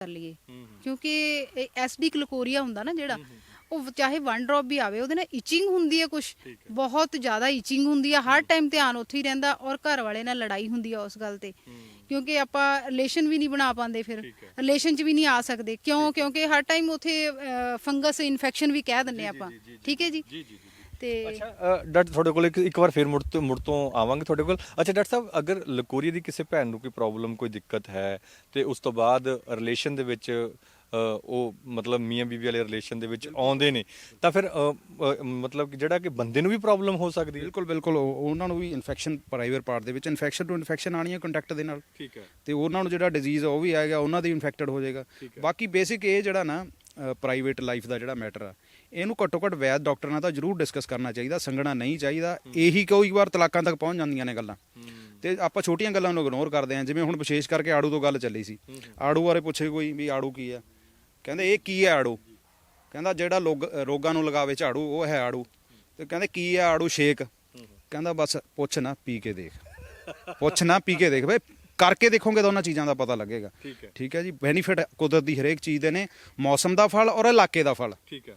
ਕਰ ਲਈਏ। ਕਿਉਂਕਿ ਐਸਡੀ ਗਲੂਕੋਰੀਆ ਹੁੰਦਾ ਨਾ ਜਿਹੜਾ ਉਹ ਚਾਹੇ ਵਨ ਡ੍ਰੌਪ ਵੀ ਆਵੇ ਉਹਦੇ ਨਾਲ ਇਚਿੰਗ ਹੁੰਦੀ ਹੈ ਕੁਝ ਬਹੁਤ ਜ਼ਿਆਦਾ ਇਚਿੰਗ ਹੁੰਦੀ ਹੈ ਹਰ ਟਾਈਮ ਧਿਆਨ ਉੱਥੇ ਹੀ ਰਹਿੰਦਾ ਔਰ ਘਰ ਵਾਲੇ ਨਾਲ ਲੜਾਈ ਹੁੰਦੀ ਹੈ ਉਸ ਗੱਲ ਤੇ। ਕਿਉਂਕਿ ਆਪਾਂ ਰਿਲੇਸ਼ਨ ਵੀ ਨਹੀਂ ਬਣਾ ਪਾਉਂਦੇ ਫਿਰ। ਰਿਲੇਸ਼ਨ 'ਚ ਵੀ ਨਹੀਂ ਆ ਸਕਦੇ। ਕਿਉਂ? ਕਿਉਂਕਿ ਹਰ ਟਾਈਮ ਉੱਥੇ ਫੰਗਸ ਇਨਫੈਕਸ਼ਨ ਵੀ ਕਹਿ ਦਿੰਨੇ ਆਪਾਂ। ਠੀਕ ਹੈ ਜੀ? ਜੀ ਜੀ ਤੇ ਅੱਛਾ ਡਾਕਟਰ ਤੁਹਾਡੇ ਕੋਲ ਇੱਕ ਵਾਰ ਫੇਰ ਮੁੜ ਤੋਂ ਮੁੜ ਤੋਂ ਆਵਾਂਗੇ ਤੁਹਾਡੇ ਕੋਲ। ਅੱਛਾ ਡਾਕਟਰ ਸਾਹਿਬ ਅਗਰ ਲਕੋਰੀਆ ਦੀ ਕਿਸੇ ਭੈਣ ਨੂੰ ਕੋਈ ਪ੍ਰੋਬਲਮ ਕੋਈ ਦਿੱਕਤ ਹੈ ਤੇ ਉਸ ਤੋਂ ਬਾਅਦ ਰਿਲੇਸ਼ਨ ਦੇ ਵਿੱਚ ਉਹ ਮਤਲਬ ਮੀਆਂ ਬੀਵੀ ਵਾਲੇ ਰਿਲੇਸ਼ਨ ਦੇ ਵਿੱਚ ਆਉਂਦੇ ਨੇ। ਤਾਂ ਫਿਰ ਮਤਲਬ ਕਿ ਜਿਹੜਾ ਕਿ ਬੰਦੇ ਨੂੰ ਵੀ ਪ੍ਰੋਬਲਮ ਹੋ ਸਕਦੀ ਹੈ। ਬਿਲਕੁਲ ਬਿਲਕੁਲ। ਉਹ- ਉਹਨਾਂ ਨੂੰ ਵੀ ਇਨਫੈਕਸ਼ਨ ਪ੍ਰਾਈਵੇਟ ਪਾਰਟ ਦੇ ਵਿੱਚ ਇਨਫੈਕਸ਼ਨ ਤੋਂ ਇਨਫੈਕਸ਼ਨ ਆਣੀ ਹੈ ਕੰਟੈਕਟ ਦੇ ਨਾਲ। ਠੀਕ ਹੈ। ਤੇ ਉਹਨਾਂ ਨੂੰ ਜਿਹੜਾ ਡਿਜ਼ੀਜ਼ ਆ ਉਹ ਵੀ ਆਏਗਾ ਉਹਨਾਂ ਦੀ ਇਨਫੈਕਟਡ ਹੋ ਜਾਏਗਾ। ਬਾਕੀ ਬੇਸਿਕ ਇਹ ਜਿਹੜਾ ਨਾ ਪ੍ਰਾਈਵੇਟ ਲਾਈਫ ਦਾ ਜਿਹੜਾ ਮੈਟਰ ਆ ਇਹਨੂੰ ਘੱਟੋ ਘੱਟ ਵੈਦ ਡਾਕਟਰ ਨਾਲ ਤਾਂ ਜ਼ਰੂਰ ਡਿਸਕਸ ਕਰਨਾ ਚਾਹੀਦਾ ਸੰਗਣਾ ਨਹੀਂ ਚਾਹੀਦਾ। ਇਹੀ ਕੋਈ ਵਾਰ ਤਲਾਕਾਂ ਤੱਕ ਪਹੁੰਚ ਜਾਂਦੀਆਂ ਨੇ ਗੱਲਾਂ। ਤੇ ਆਪਾਂ ਛੋਟੀਆਂ ਗੱਲਾਂ ਨੂੰ ਇਗਨੋਰ ਕਰਦੇ ਹਾਂ ਜਿਵੇਂ ਹੁਣ ਵਿਸ਼ੇਸ਼ ਕਰਕੇ ਆੜੂ ਤੋਂ ਗੱਲ ਚੱਲੀ ਸੀ। ਆੜੂ ਬਾਰੇ ਪੁੱਛੇ ਕੋਈ ਵੀ ਆੜੂ ਕੀ ਆ। ਕਹਿੰਦੇ ਇਹ ਕੀ ਹੈ ਆੜੂ? ਕਹਿੰਦਾ ਜਿਹੜਾ ਲੋਗ- ਰੋਗਾਂ ਨੂੰ ਲਗਾਵੇ ਝਾੜੂ ਉਹ ਹੈ ਆੜੂ। ਤੇ ਕਹਿੰਦੇ ਕੀ ਹੈ ਆੜੂ ਸ਼ੇਕ? ਕਹਿੰਦਾ ਬਸ ਪੁੱਛ ਨਾ ਪੀ ਕੇ ਦੇਖ। ਪੁੱਛ ਨਾ ਪੀ ਕੇ ਦੇਖ। ਬਈ ਕਰਕੇ ਦੇਖੋਗੇ ਤਾਂ ਉਹਨਾਂ ਚੀਜ਼ਾਂ ਦਾ ਪਤਾ ਲੱਗੇਗਾ। ਠੀਕ ਹੈ। ਠੀਕ ਹੈ ਜੀ? ਬੈਨੀਫਿਟ ਕੁਦਰਤ ਦੀ ਹਰੇਕ ਚੀਜ਼ ਦੇ ਨੇ। ਮੌਸਮ ਦਾ ਫਲ ਔਰ ਇਲਾਕੇ ਦਾ ਫਲ। ਠੀਕ ਹੈ।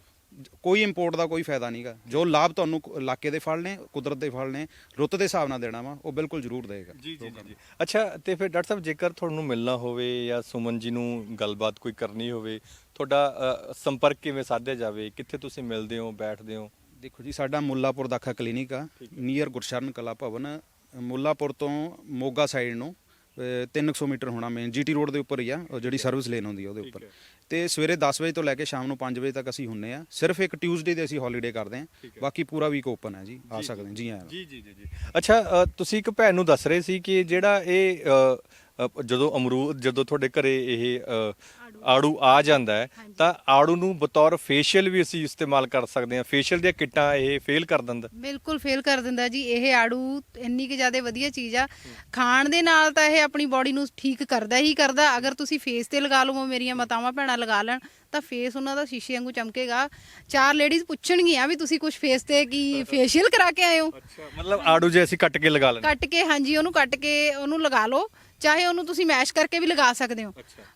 ਕੋਈ ਇੰਪੋਰਟ ਦਾ ਕੋਈ ਫਾਇਦਾ ਨਹੀਂਗਾ ਜੋ ਲਾਭ ਤੁਹਾਨੂੰ ਕ- ਇਲਾਕੇ ਦੇ ਫਲ ਨੇ ਕੁਦਰਤ ਦੇ ਫਲ ਨੇ ਰੁੱਤ ਦੇ ਹਿਸਾਬ ਨਾਲ ਦੇਣਾ ਵਾ ਉਹ ਬਿਲਕੁਲ ਜ਼ਰੂਰ ਦੇਗਾ। ਜੀ ਜੀ ਜੀ ਅੱਛਾ ਤੇ ਫਿਰ ਡਾਕਟਰ ਸਾਹਿਬ ਜੇਕਰ ਤੁਹਾਨੂੰ ਮਿਲਣਾ ਹੋਵੇ ਜਾਂ ਸੁਮਨ ਜੀ ਨੂੰ ਗੱਲਬਾਤ ਕੋਈ ਕਰਨੀ ਹੋਵੇ ਤੁਹਾਡਾ ਅ, ਸੰਪਰਕ ਕਿਵੇਂ ਸਾਧਿਆ ਜਾਵੇ? ਕਿੱਥੇ ਤੁਸੀਂ ਮਿਲਦੇ ਹੋ ਬੈਠਦੇ ਹੋ? ਦੇਖੋ ਜੀ ਸਾਡਾ ਮੁੱਲਾਪੁਰ ਦਾਖਾ ਕਲੀਨਿਕ ਆ ਨੀਅਰ ਗੁਰਸ਼ਰਨ ਕਲਾ ਭਵਨ। ਮੁੱਲਾਪੁਰ ਤੋਂ ਮੋਗਾ ਸਾਈਡ ਨੂੰ ਅਹ 300 ਮੀਟਰ ਹੋਣਾ ਮੇਨ ਜੀਟੀ ਰੋਡ ਦੇ ਉੱਪਰ ਹੀ ਆ ਉਹ ਜਿਹੜੀ ਸਰਵਿਸ ਲੇਨ ਹੁੰਦੀ ਆ ਉਹਦੇ ਉੱਪਰ। ਤੇ ਸਵੇਰੇ 10 ਵਜੇ ਤੋਂ ਲੈ ਕੇ ਸ਼ਾਮ ਨੂੰ 5 ਵਜੇ ਤੱਕ ਅਸੀਂ ਹੁੰਨੇ ਆ। ਸਿਰਫ ਇੱਕ ਟਿਊਜ਼ਡੇ ਤੇ ਅਸੀਂ ਹੌਲੀਡੇ ਕਰਦੇ ਆ ਬਾਕੀ ਪੂਰਾ ਵੀਕ ਓਪਨ ਹੈ ਜੀ। ਆ ਸਕਦੇ ਜੀ ਆਇਆਂ। ਜੀ ਜੀ ਜੀ ਜੀ। ਅੱਛਾ ਅ, ਤੁਸੀਂ ਇੱਕ ਭੈਣ ਨੂੰ ਦੱਸ ਰਹੇ ਸੀ ਕਿ ਜਿਹੜਾ ਇਹ ਅ, ਅ, ਜਦੋਂ ਅਮਰੂਦ ਜਦੋਂ ਤੁਹਾਡੇ ਘਰੇ ਇਹ ਅ, ਆੜੂ ਆ ਜਾਂਦਾ ਹੈ ਤਾਂ ਆੜੂ ਨੂੰ ਬਤੌਰ ਫੇਸ਼ੀਅਲ ਵੀ ਅਸੀਂ ਇਸਤੇਮਾਲ ਕਰ ਸਕਦੇ ਹਾਂ। ਫੇਸ਼ੀਅਲ ਦੀਆਂ ਕਿੱਟਾਂ ਇਹ ਫੇਲ ਕਰ ਦਿੰਦਾ। ਬਿਲਕੁਲ ਫੇਲ ਕਰ ਦਿੰਦਾ ਜੀ। ਇਹ ਆੜੂ ਇੰਨੀ ਕਿ ਜ਼ਿਆਦਾ ਵਧੀਆ ਚੀਜ਼ ਆ। ਖਾਣ ਦੇ ਨਾਲ ਤਾਂ ਇਹ ਆਪਣੀ ਬਾਡੀ ਨੂੰ ਠੀਕ ਕਰਦਾ ਹੀ ਕਰਦਾ। ਅਗਰ ਤੁਸੀਂ ਫੇਸ ਤੇ ਲਗਾ ਲਵੋ ਮੇਰੀਆਂ ਮਾਤਾਵਾਂ ਭੈਣਾਂ ਲਗਾ ਲੈਣ ਤਾਂ ਫੇਸ ਉਹਨਾਂ ਦਾ ਸ਼ੀਸ਼ੇ ਵਾਂਗੂ ਚਮਕੇਗਾ। ਚਾਰ ਲੇਡੀਜ਼ ਪੁੱਛਣਗੀਆਂ ਵੀ ਤੁਸੀਂ ਕੁਝ ਫੇਸ ਤੇ ਕੀ ਫੇਸ਼ੀਅਲ ਕਰਾ ਕੇ ਆਏ ਹੋ। ਅੱਛਾ ਮਤਲਬ ਆੜੂ ਜੇ ਅਸੀਂ ਕੱਟ ਕੇ ਲਗਾ ਲੈਂਦੇ। ਕੱਟ ਕੇ ਹਾਂਜੀ ਉਹਨੂੰ ਕੱਟ ਕੇ ਉਹਨੂੰ ਲਗਾ ਲਓ। ਚਾਹੇ ਉਹਨੂੰ ਤੁਸੀਂ ਮੈਸ਼ ਕਰਕੇ ਵੀ ਲਗਾ ਸਕਦੇ ਹੋ।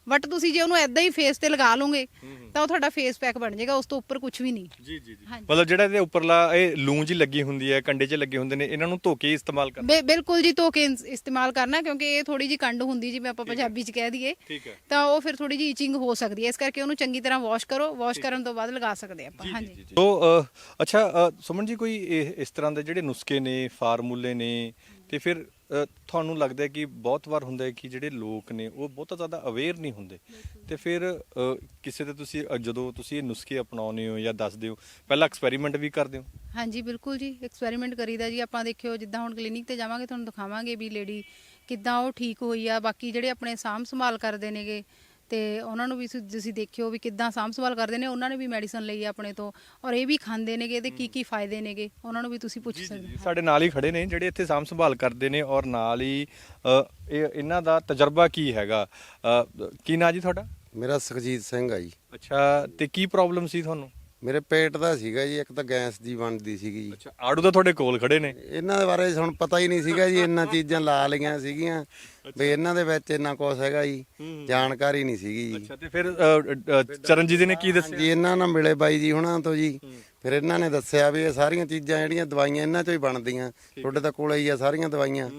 ਬਟ ਤੁਸੀਂ ਜੇ ਉਹਨੂੰ ਐਦਾਂ ਹੀ ਫੇਸ ਤੇ ਲਗਾ ਲਓਗੇ ਤਾਂ ਉਹ ਤੁਹਾਡਾ ਫੇਸ ਪੈਕ ਬਣ ਜਾਏਗਾ ਉਸ ਤੋਂ ਉੱਪਰ ਕੁਝ ਵੀ ਨਹੀਂ। ਜੀ ਜੀ ਜੀ। ਹਾਂਜੀ। ਮਤਲਬ ਜਿਹੜਾ ਇਹਦੇ ਉੱਪਰਲਾ ਇਹ ਲੂੰ ਜੀ ਲੱਗੀ ਹੁੰਦੀ ਹੈ ਕੰਡੇ 'ਚ ਲੱਗੇ ਹੁੰਦੇ ਨੇ ਇਹਨਾਂ ਨੂੰ ਧੋ ਕੇ ਹੀ ਇਸਤੇਮਾਲ ਕਰਨਾ। ਬਿ- ਬਿਲਕੁਲ ਜੀ ਧੋ ਕੇ ਇਸਤੇਮਾਲ ਕਰਨਾ ਕਿਉਂਕਿ ਇਹ ਥੋੜੀ ਜੀ ਕੰਡ ਹੁੰਦੀ ਜਿਵੇਂ ਆਪਾਂ ਪੰਜਾਬੀ ਚ ਕਹਿ ਦਈਏ। ਠੀਕ ਹੈ। ਤਾਂ ਉਹ ਫਿਰ ਥੋੜੀ ਜੀ ਈਚਿੰਗ ਹੋ ਸਕਦੀ ਹੈ। ਇਸ ਕਰਕੇ ਉਹਨੂੰ ਚੰਗੀ ਤਰ੍ਹਾਂ ਵਾਸ਼ ਕਰੋ ਵਾਸ਼ ਕਰਨ ਤੋਂ ਬਾਅਦ ਲਗਾ ਸਕਦੇ ਆਪਾਂ। ਹਾਂਜੀ। ਤੋ ਅ, ਅੱਛਾ ਅ, ਸੁਮਨ ਜੀ ਕੋਈ ਇਹ ਇਸ ਤਰ੍ਹਾਂ ਦੇ ਜਿਹੜੇ ਨੁਸਖੇ ਨੇ ਫਾਰਮੂਲੇ ਨੇ ਤੇ ਫਿਰ ਤੁਹਾਨੂੰ ਲੱਗਦਾ ਕਿ ਬਹੁਤ ਵਾਰ ਹੁੰਦਾ ਹੈ ਕਿ ਜਿਹੜੇ ਲੋਕ ਨੇ ਉਹ ਬਹੁਤਾ ਜ਼ਿਆਦਾ ਅਵੇਅਰ ਨਹੀਂ ਹੁੰਦੇ? ਤੇ ਫਿਰ ਕਿਸੇ ਤੇ ਤੁਸੀਂ ਜਦੋਂ ਤੁਸੀਂ ਇਹ ਨੁਸਖੇ ਅਪਣਾਉਂਦੇ ਹੋ ਜਾਂ ਦੱਸਦੇ ਹੋ ਪਹਿਲਾਂ ਐਕਸਪੈਰੀਮੈਂਟ ਵੀ ਕਰਦੇ ਹੋ? ਹਾਂਜੀ ਬਿਲਕੁਲ ਜੀ। ਐਕਸਪੈਰੀਮੈਂਟ ਕਰੀਦਾ ਜੀ। ਆਪਾਂ ਦੇਖਿਓ ਜਿੱਦਾਂ ਹੁਣ ਕਲੀਨਿਕ ਤੇ ਜਾਵਾਂਗੇ ਤੁਹਾਨੂੰ ਦਿਖਾਵਾਂਗੇ ਵੀ ਲੇਡੀ ਕਿੱਦਾਂ ਉਹ ਠੀਕ ਹੋਈ ਆ। ਬਾਕੀ ਜਿਹੜੇ ਆਪਣੇ ਸਾਂਭ ਸੰਭਾਲ ਕਰਦੇ ਨੇਗੇ ਤੇ ਉਹਨਾਂ ਨੂੰ ਵੀ ਤੁਸੀਂ- ਤੁਸੀਂ ਦੇਖਿਓ ਵੀ ਕਿੱਦਾਂ ਸਾਂਭ ਸੰਭਾਲ ਕਰਦੇ ਨੇ ਉਹਨਾਂ ਨੇ ਵੀ ਮੈਡੀਸਨ ਲਈ ਆਪਣੇ ਤੋਂ ਔਰ ਇਹ ਵੀ ਖਾਂਦੇ ਨੇਗੇ ਇਹਦੇ ਕੀ ਕੀ ਫਾਇਦੇ ਨੇਗੇ ਉਹਨਾਂ ਨੂੰ ਵੀ ਤੁਸੀਂ ਪੁੱਛ ਸਕਦੇ ਹੋ। ਸਾਡੇ ਨਾਲ ਹੀ ਖੜੇ ਨੇ ਜਿਹੜੇ ਇੱਥੇ ਸਾਂਭ ਸੰਭਾਲ ਕਰਦੇ ਨੇ ਔਰ ਨਾਲ ਹੀ ਅ, ਇਹ ਇਹਨਾਂ ਦਾ ਤਜਰਬਾ ਕੀ ਹੈਗਾ? ਅ, ਕੀ ਨਾਂ ਜੀ ਤੁਹਾਡਾ? ਮੇਰਾ ਸੁਖਜੀਤ ਸਿੰਘ ਆ ਜੀ। ਅੱਛਾ ਤੇ ਕੀ ਪ੍ਰੋਬਲਮ ਸੀ ਤੁਹਾਨੂੰ? ਮੇਰੇ ਪੇਟ ਦਾ ਸੀਗਾ ਜੀ ਇੱਕ ਤਾਂ ਗੈਸ ਦੀ ਬਣਦੀ ਸੀਗੀ ਜੀ। ਅੱਛਾ ਆੜੂ ਤਾਂ ਤੁਹਾਡੇ ਕੋਲ ਖੜੇ ਨੇ। ਇਹਨਾਂ ਦੇ ਬਾਰੇ ਹੁਣ ਪਤਾ ਹੀ ਨਹੀਂ ਸੀਗਾ ਜੀ ਇੰਨਾ ਚੀਜ਼ਾਂ ਲਾ ਲਈਆਂ ਸੀਗੀਆਂ। ਵੀ ਇਹਨਾਂ ਦੇ ਵਿੱਚ ਇੰਨਾ ਕੁਝ ਹੈਗਾ ਜੀ ਜਾਣਕਾਰੀ ਨਹੀਂ ਸੀਗੀ ਜੀ। ਅੱਛਾ ਤੇ ਫਿਰ ਅ, ਅ, ਚਰਨਜੀਤ ਨੇ ਕੀ ਦੱਸਿਆ? ਜੀ ਇਹਨਾਂ ਨਾਲ ਮਿਲੇ ਬਾਈ ਜੀ ਹੁਣਾਂ ਤੋਂ ਜੀ। ਫਿਰ ਇਹਨਾਂ ਨੇ ਦੱਸਿਆ ਵੀ ਇਹ ਸਾਰੀਆਂ ਚੀਜ਼ਾਂ ਜਿਹੜੀਆਂ ਦਵਾਈਆਂ ਇਹਨਾਂ ਚੋਂ ਹੀ ਬਣਦੀਆਂ। ਤੁਹਾਡੇ ਤਾਂ ਕੋਲੇ ਹੀ ਆ ਸਾਰੀਆਂ ਦਵਾਈਆਂ।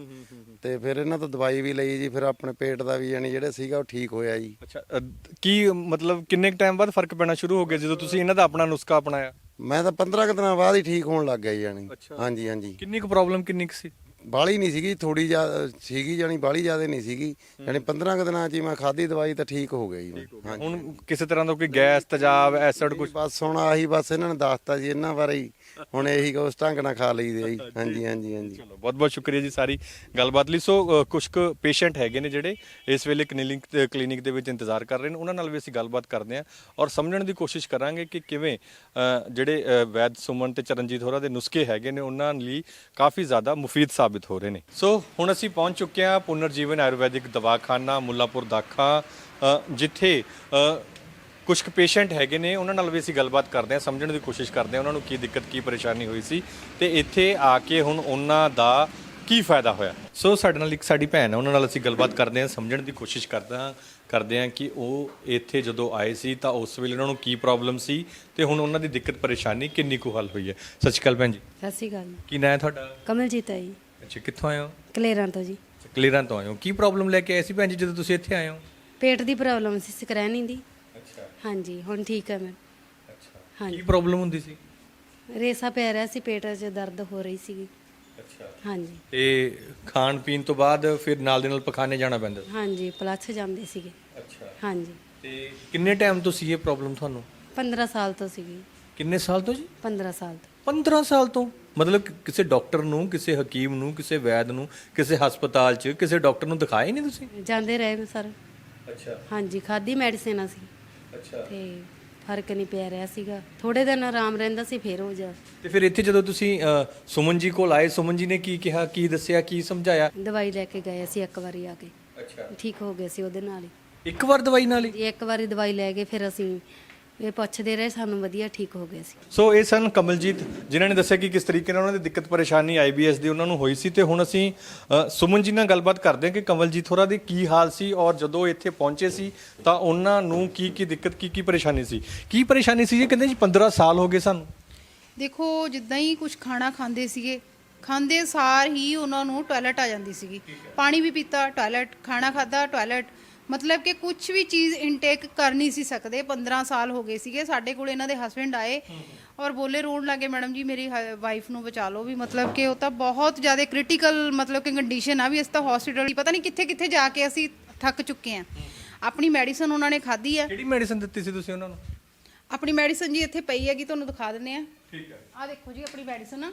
ਤੇ ਫਿਰ ਇਹਨਾਂ ਤੋਂ ਦਵਾਈ ਵੀ ਲਈ ਜੀ ਫਿਰ ਆਪਣੇ ਪੇਟ ਦਾ ਵੀ ਯਾਨੀ ਜਿਹੜਾ ਸੀਗਾ ਉਹ ਠੀਕ ਹੋਇਆ ਜੀ। ਅੱਛਾ ਅ, ਕੀ ਮਤਲਬ ਕਿੰਨੇ ਟਾਈਮ ਬਾਅਦ ਫ਼ਰਕ ਪੈਣਾ ਸ਼ੁਰੂ ਹੋ ਗਿਆ ਜਦੋਂ ਤੁਸੀਂ ਇਹਨਾਂ ਦਾ ਆਪਣਾ ਨੁਸਖਾ ਅਪਣਾਇਆ? ਮੈਂ ਤਾਂ 15 ਕੁ ਦਿਨਾਂ ਬਾਅਦ ਹੀ ਠੀਕ ਹੋਣ ਲੱਗ ਗਿਆ ਜੀ ਯਾਨੀ ਅੱਛਾ। ਹਾਂਜੀ ਹਾਂਜੀ। ਕਿੰਨੀ ਕੁ ਪ੍ਰੋਬਲਮ ਕਿੰਨੀ ਕੁ ਸੀ? ਬਾਲੀ ਨਹੀਂ ਸੀਗੀ ਥੋੜੀ ਜ਼ਿਆਦਾ ਸੀਗੀ ਜਾਨੀ ਬਾਲੀ ਜ਼ਿਆਦਾ ਨਹੀਂ ਸੀਗੀ। ਯਾਨੀ 15 ਕੁ ਦਿਨਾਂ 'ਚ ਹੀ ਮੈਂ ਖਾਧੀ ਦਵਾਈ ਤਾਂ ਠੀਕ ਹੋ ਗਈ ਮੈਂ ਹਾਂਜੀ ਹੁਣ ਕਿਸੇ ਤਰ੍ਹਾਂ ਦਾ ਕੋਈ ਗੈਸ ਤੇਜ਼ਾਬ ਐਸਿਡ ਕੁਝ ਬਸ ਹੁਣ ਆਹੀ ਬਸ ਇਹਨਾਂ ਨੇ ਦੱਸਤਾ ਜੀ ਇਹਨਾਂ ਬਾਰੇ ਹੀ। ਹੁਣ ਇਹੀ ਕੁਛ ਢੰਗ ਨਾਲ ਖਾ ਲਈਦੇ ਆ ਜੀ। ਹਾਂਜੀ ਹਾਂਜੀ ਹਾਂਜੀ। ਚਲੋ ਬਹੁਤ ਬਹੁਤ ਸ਼ੁਕਰੀਆ ਜੀ ਸਾਰੀ ਗੱਲਬਾਤ ਲਈ। ਸੋ ਕੁਝ ਕੁ ਪੇਸ਼ੈਂਟ ਹੈਗੇ ਨੇ ਜਿਹੜੇ ਇਸ ਵੇਲੇ ਕਲੀਨਿਕ ਕਲੀਨਿਕ ਦੇ ਵਿੱਚ ਇੰਤਜ਼ਾਰ ਕਰ ਰਹੇ ਨੇ। ਉਹਨਾਂ ਨਾਲ ਵੀ ਅਸੀਂ ਗੱਲਬਾਤ ਕਰਦੇ ਹਾਂ ਔਰ ਸਮਝਣ ਦੀ ਕੋਸ਼ਿਸ਼ ਕਰਾਂਗੇ ਕਿ ਕਿਵੇਂ ਅ, ਜਿਹੜੇ ਅ, ਵੈਦ ਸੁਮਨ ਤੇ ਚਰਨਜੀਤ ਹੋਰਾਂ ਦੇ ਨੁਸਖੇ ਹੈਗੇ ਨੇ ਉਹਨਾਂ ਲਈ ਕਾਫੀ ਜ਼ਿਆਦਾ ਮੁਫੀਦ ਸਾਬਿਤ ਹੋ ਰਹੇ ਨੇ। ਸੋ ਹੁਣ ਅਸੀਂ ਪਹੁੰਚ ਚੁੱਕੇ ਹਾਂ ਪੁਨਰ ਜੀਵਨ ਆਯੁਰਵੈਦਿਕ ਦਵਾਖਾਨਾ ਮੁੱਲਾਪੁਰ ਦਾਖਾ ਅ, ਜਿੱਥੇ ਅ, ਕੁਝ ਕੁ ਪੇਸ਼ੈਂਟ ਹੈਗੇ ਨੇ ਉਹਨਾਂ ਨਾਲ ਵੀ ਅਸੀਂ ਗੱਲਬਾਤ ਕਰਦੇ ਹਾਂ ਸਮਝਣ ਦੀ ਕੋਸ਼ਿਸ਼ ਕਰਦੇ ਹਾਂ ਉਹਨਾਂ ਨੂੰ ਕੀ ਦਿੱਕਤ ਕੀ ਪਰੇਸ਼ਾਨੀ ਹੋਈ ਸੀ ਤੇ ਇੱਥੇ ਆ ਕੇ ਹੁਣ ਉਹਨਾਂ ਦਾ ਕੀ ਫਾਇਦਾ ਹੋਇਆ? ਸੋ ਸਾਡੇ ਨਾਲ ਇੱਕ ਸਾਡੀ ਭੈਣ ਹੈ ਉਹਨਾਂ ਨਾਲ ਅਸੀਂ ਗੱਲਬਾਤ ਕਰਦੇ ਹਾਂ ਸਮਝਣ ਦੀ ਕੋਸ਼ਿਸ਼ ਕਰਦੇ ਹਾਂ ਕਰਦੇ ਹਾਂ ਕਿ ਉਹ ਇੱਥੇ ਜਦੋਂ ਆਏ ਸੀ ਤਾਂ ਉਸ ਵੇਲੇ ਉਹਨਾਂ ਨੂੰ ਕੀ ਪ੍ਰੋਬਲਮ ਸੀ ਤੇ ਹੁਣ ਉਹਨਾਂ ਦੀ ਦਿੱਕਤ ਪਰੇਸ਼ਾਨੀ ਕਿੰਨੀ ਕੁ ਹੱਲ ਹੋਈ ਹੈ? ਸਤਿ ਸ਼੍ਰੀ ਅਕਾਲ ਭੈਣ ਜੀ। ਸਤਿ ਸ਼੍ਰੀ ਅਕਾਲ ਕੀ ਨਾਂ ਹੈ ਤੁਹਾਡਾ? ਕਮਲਜੀਤ ਹੈ ਜੀ। ਅੱਛਾ ਕਿੱਥੋਂ ਆਏ ਹੋ? ਕਲੇਰਾਂ ਤੋਂ ਜੀ। ਕਲੀਰਾਂ ਤੋਂ ਆਏ ਹੋ। ਕੀ ਪ੍ਰੋਬਲਮ ਲੈ ਕੇ ਆਏ ਸੀ ਭੈਣ ਜੀ ਜਦੋਂ ਤੁਸੀਂ ਇੱਥੇ ਆਏ ਹੋ? ਪੇਟ ਦੀ ਪ੍ਰੋਬਲਮ ਸੀ ਸਕਰੈਨੀ ਦੀ। ਹਾਂਜੀ ਹੁਣ ਠੀਕ ਹੈ ਮੈਂ ਅੱਛਾ। ਹਾਂਜੀ। ਕੀ ਪ੍ਰੋਬਲਮ ਹੁੰਦੀ ਸੀ? ਰੇਸਾ ਪੈ ਰਿਹਾ ਸੀ ਪੇਟ 'ਚ ਦਰਦ ਹੋ ਰਹੀ ਸੀਗੀ। ਅੱਛਾ। ਹਾਂਜੀ। ਤੇ ਖਾਣ ਪੀਣ ਤੋਂ ਬਾਅਦ ਫਿਰ ਨਾਲ ਦੇ ਨਾਲ ਪਖਾਨੇ ਜਾਣਾ ਪੈਂਦਾ ਸੀ? ਹਾਂਜੀ ਪਲੱਥ ਜਾਂਦੇ ਸੀਗੇ। ਅੱਛਾ। ਹਾਂਜੀ। ਤੇ ਕਿੰਨੇ ਟਾਈਮ ਤੋਂ ਸੀ ਇਹ ਪ੍ਰੋਬਲਮ ਤੁਹਾਨੂੰ? 15 ਸਾਲ ਤੋਂ ਸੀਗੀ। ਕਿੰਨੇ ਸਾਲ ਤੋਂ ਜੀ? 15 ਸਾਲ ਤੋਂ। 15 ਸਾਲ ਤੋਂ? ਮਤਲਬ ਕਿ ਕਿਸੇ ਡਾਕਟਰ ਨੂੰ ਕਿਸੇ ਹਕੀਮ ਨੂੰ ਕਿਸੇ ਵੈਦ ਨੂੰ ਕਿਸੇ ਹਸਪਤਾਲ 'ਚ ਕਿਸੇ ਡਾਕਟਰ ਨੂੰ ਦਿਖਾਇਆ ਹੀ ਨਹੀਂ ਤੁਸੀਂ? ਜਾਂਦੇ ਰਹੇ ਮੈਂ ਸਰ। ਅੱਛਾ। ਹਾਂਜੀ ਖਾਦੀ ਮੈਡੀਸਿਨ ਅਸੀਂ। ਅੱਛਾ। ਤੇ ਫ਼ਰਕ ਨਹੀਂ ਪਿਆ ਰਿਹਾ ਸੀਗਾ। ਥੋੜੇ ਦਿਨ ਆਰਾਮ ਰਹਿੰਦਾ ਸੀ ਫਿਰ ਹੋ ਜਾ ਤੇ ਫਿਰ ਇੱਥੇ ਜਦੋਂ ਤੁਸੀਂ ਅ, ਸੁਮਨ ਜੀ ਕੋਲ ਆਏ ਸੁਮਨ ਜੀ ਨੇ ਕੀ ਕਿਹਾ ਕੀ ਦੱਸਿਆ ਕੀ ਸਮਝਾਇਆ? ਦਵਾਈ ਲੈ ਕੇ ਗਏ ਸੀ ਇੱਕ ਵਾਰੀ ਆ ਕੇ। ਅੱਛਾ। ਠੀਕ ਹੋ ਗਏ ਸੀ ਉਹਦੇ ਨਾਲ ਹੀ। ਇੱਕ ਵਾਰ ਦਵਾਈ ਨਾਲ ਹੀ? ਇੱਕ ਵਾਰੀ ਦਵਾਈ ਲੈ ਕੇ ਫਿਰ ਅਸੀਂ ਇਹ ਪੁੱਛਦੇ ਰਹੇ ਸਾਨੂੰ ਵਧੀਆ ਠੀਕ ਹੋ ਗਏ ਸੀ। ਸੋ ਇਹ ਸਨ ਕਮਲਜੀਤ ਜਿਨ੍ਹਾਂ ਨੇ ਦੱਸਿਆ ਕਿ ਕਿਸ ਤਰੀਕੇ ਨਾਲ ਉਹਨਾਂ ਦੀ ਦਿੱਕਤ ਪਰੇਸ਼ਾਨੀ ਆਈਬੀਐਸ ਦੀ ਉਹਨਾਂ ਨੂੰ ਹੋਈ ਸੀ ਤੇ ਹੁਣ ਅਸੀਂ ਅ, ਸੁਮਨ ਜੀ ਨਾਲ ਗੱਲਬਾਤ ਕਰਦੇ ਹਾਂ ਕਿ ਕਮਲਜੀਤ ਹੋਰਾਂ ਦੀ ਕੀ ਹਾਲ ਸੀ ਔਰ ਜਦੋਂ ਇੱਥੇ ਪਹੁੰਚੇ ਸੀ ਤਾਂ ਉਹਨਾਂ ਨੂੰ ਕੀ ਕੀ ਦਿੱਕਤ ਕੀ ਕੀ ਪਰੇਸ਼ਾਨੀ ਸੀ? ਕੀ ਪਰੇਸ਼ਾਨੀ ਸੀ ਜੀ ਕਹਿੰਦੇ ਜੀ 15 ਸਾਲ ਹੋ ਗਏ ਸਾਨੂੰ। ਦੇਖੋ ਜਿੱਦਾਂ ਹੀ ਕੁਝ ਖਾਣਾ ਖਾਂਦੇ ਸੀਗੇ ਖਾਂਦੇ ਸਾਰ ਹੀ ਉਹਨਾਂ ਨੂੰ ਟਾਇਲਟ ਆ ਜਾਂਦੀ ਸੀਗੀ। ਪਾਣੀ ਵੀ ਪੀਤਾ ਟਾਇਲਟ ਖਾਣਾ ਖਾਦਾ ਟਾਇਲਟ ਮਤਲਬ ਕਿ ਕੁਝ ਵੀ ਚੀਜ਼ ਇਨਟੇਕ ਕਰ ਨਹੀਂ ਸੀ ਸਕਦੇ 15 ਸਾਲ ਹੋ ਗਏ ਸੀਗੇ ਸਾਡੇ ਕੋਲ ਇਹਨਾਂ ਦੇ ਹਸਬੰਡ ਆਏ ਔਰ ਬੋਲੇ ਰੋਣ ਲੱਗੇ ਮੈਡਮ ਜੀ ਮੇਰੀ ਵਾਈਫ ਨੂੰ ਬਚਾ ਲਓ ਵੀ। ਮਤਲਬ ਕਿ ਉਹ ਤਾਂ ਬਹੁਤ ਜ਼ਿਆਦਾ ਕ੍ਰਿਟੀਕਲ ਮਤਲਬ ਕਿ ਕੰਡੀਸ਼ਨ ਆ ਵੀ ਇਸ ਤਾਂ ਹਸਪੀਟਲ ਪਤਾ ਨਹੀਂ ਕਿੱਥੇ ਕਿੱਥੇ ਜਾ ਕੇ ਅਸੀਂ ਥੱਕ ਚੁੱਕੇ ਆ ਆਪਣੀ ਮੈਡੀਸਨ ਉਹਨਾਂ ਨੇ ਖਾਧੀ ਆ ਕਿਹੜੀ ਮੈਡੀਸਨ ਦਿੱਤੀ ਸੀ ਤੁਸੀਂ ਉਹਨਾਂ ਨੂੰ? ਆਪਣੀ ਮੈਡੀਸਨ ਜੀ ਇੱਥੇ ਪਈ ਹੈਗੀ ਤੁਹਾਨੂੰ ਦਿਖਾ ਦਿੰਨੇ ਆ ਠੀਕ ਹੈ। ਆ ਦੇਖੋ ਜੀ ਆਪਣੀ ਮੈਡੀਸਨ ਆ।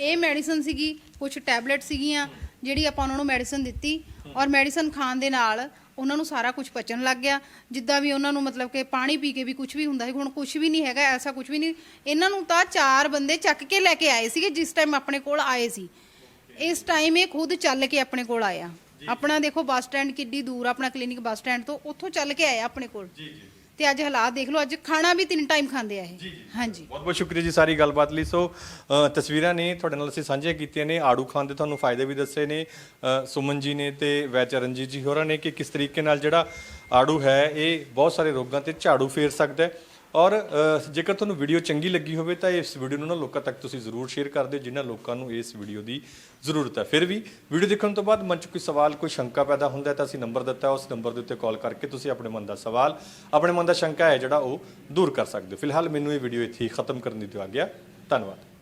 ਇਹ ਮੈਡੀਸਨ ਸੀਗੀ ਕੁਝ ਟੈਬਲੇਟ ਸੀਗੀਆਂ ਜਿਹੜੀ ਆਪਾਂ ਉਹਨਾਂ ਨੂੰ ਮੈਡੀਸਨ ਦਿੱਤੀ ਔਰ ਮੈਡੀਸਨ ਖਾਣ ਦੇ ਨਾਲ ਉਹਨਾਂ ਨੂੰ ਸਾਰਾ ਕੁਝ ਪਚਣ ਲੱਗ ਗਿਆ। ਜਿੱਦਾਂ ਵੀ ਉਹਨਾਂ ਨੂੰ ਮਤਲਬ ਕਿ ਪਾਣੀ ਪੀ ਕੇ ਵੀ ਕੁਝ ਵੀ ਹੁੰਦਾ ਸੀ ਹੁਣ ਕੁਝ ਵੀ ਨਹੀਂ ਹੈਗਾ ਐਸਾ ਕੁਝ ਵੀ ਨਹੀਂ। ਇਹਨਾਂ ਨੂੰ ਤਾਂ ਚਾਰ ਬੰਦੇ ਚੱਕ ਕੇ ਲੈ ਕੇ ਆਏ ਸੀਗੇ ਜਿਸ ਟਾਈਮ ਆਪਣੇ ਕੋਲ ਆਏ ਸੀ। ਇਸ ਟਾਈਮ ਇਹ ਖੁਦ ਚੱਲ ਕੇ ਆਪਣੇ ਕੋਲ ਆਇਆ। ਆਪਣਾ ਦੇਖੋ ਬੱਸ ਸਟੈਂਡ ਕਿੱਡੀ ਦੂਰ ਆਪਣਾ ਕਲੀਨਿਕ ਬੱਸ ਸਟੈਂਡ ਤੋਂ ਉੱਥੋਂ ਚੱਲ ਕੇ ਆਇਆ ਆਪਣੇ ਕੋਲ। ਜੀ ਜੀ। ਤੇ ਅੱਜ ਹਾਲਾਤ ਦੇਖ ਲਓ ਅੱਜ ਖਾਣਾ ਵੀ ਤਿੰਨ ਟਾਈਮ ਖਾਂਦੇ ਆ ਇਹ। ਹਾਂਜੀ। ਬਹੁਤ ਬਹੁਤ ਸ਼ੁਕਰੀਆ ਜੀ ਸਾਰੀ ਗੱਲਬਾਤ ਲਈ। ਸੋ ਅ, ਤਸਵੀਰਾਂ ਨੇ ਤੁਹਾਡੇ ਨਾਲ ਅਸੀਂ ਸਾਂਝੀਆਂ ਕੀਤੀਆਂ ਨੇ। ਆੜੂ ਖਾਨ ਦੇ ਤੁਹਾਨੂੰ ਫਾਇਦੇ ਵੀ ਦੱਸੇ ਨੇ। ਅ, ਸੁਮਨ ਜੀ ਨੇ ਤੇ ਵੈਚਰਨਜੀਤ ਜੀ ਹੋਰਾਂ ਨੇ ਕਿ ਕਿਸ ਤਰੀਕੇ ਨਾਲ ਜਿਹੜਾ ਆੜੂ ਹੈ ਇਹ ਬਹੁਤ ਸਾਰੇ ਰੋਗਾਂ ਤੇ ਝਾੜੂ ਫੇਰ ਸਕਦਾ ਹੈ। ਔਰ ਜੇਕਰ ਤੁਹਾਨੂੰ ਵੀਡੀਓ ਚੰਗੀ ਲੱਗੀ ਹੋਵੇ ਤਾਂ ਇਸ ਵੀਡੀਓ ਨੂੰ ਨਾ ਲੋਕਾਂ ਤੱਕ ਤੁਸੀਂ ਜ਼ਰੂਰ ਸ਼ੇਅਰ ਕਰ ਦਿਓ, ਜਿਨ੍ਹਾਂ ਲੋਕਾਂ ਨੂੰ ਇਸ ਵੀਡੀਓ ਦੀ ਜ਼ਰੂਰਤ ਹੈ। ਫਿਰ ਵੀ ਵੀਡੀਓ ਦੇਖਣ ਤੋਂ ਬਾਅਦ ਮਨ 'ਚ ਕੋਈ ਸਵਾਲ, ਕੋਈ ਸ਼ੰਕਾ ਪੈਦਾ ਹੁੰਦਾ ਹੈ ਤਾਂ ਅਸੀਂ ਨੰਬਰ ਦਿੱਤਾ, ਉਸ ਨੰਬਰ ਦੇ ਉੱਤੇ ਕਾਲ ਕਰਕੇ ਤੁਸੀਂ ਆਪਣੇ ਮਨ ਦਾ ਸਵਾਲ, ਆਪਣੇ ਮਨ ਦਾ ਸ਼ੰਕਾ ਹੈ ਜਿਹੜਾ ਉਹ ਦੂਰ ਕਰ ਸਕਦੇ ਹੋ। ਫਿਲਹਾਲ ਮੈਨੂੰ ਇਹ ਵੀਡੀਓ ਇੱਥੇ ਹੀ ਖਤਮ ਕਰਨ ਦੀ ਦਿਓ ਆ ਗਿਆ ਧੰਨਵਾਦ।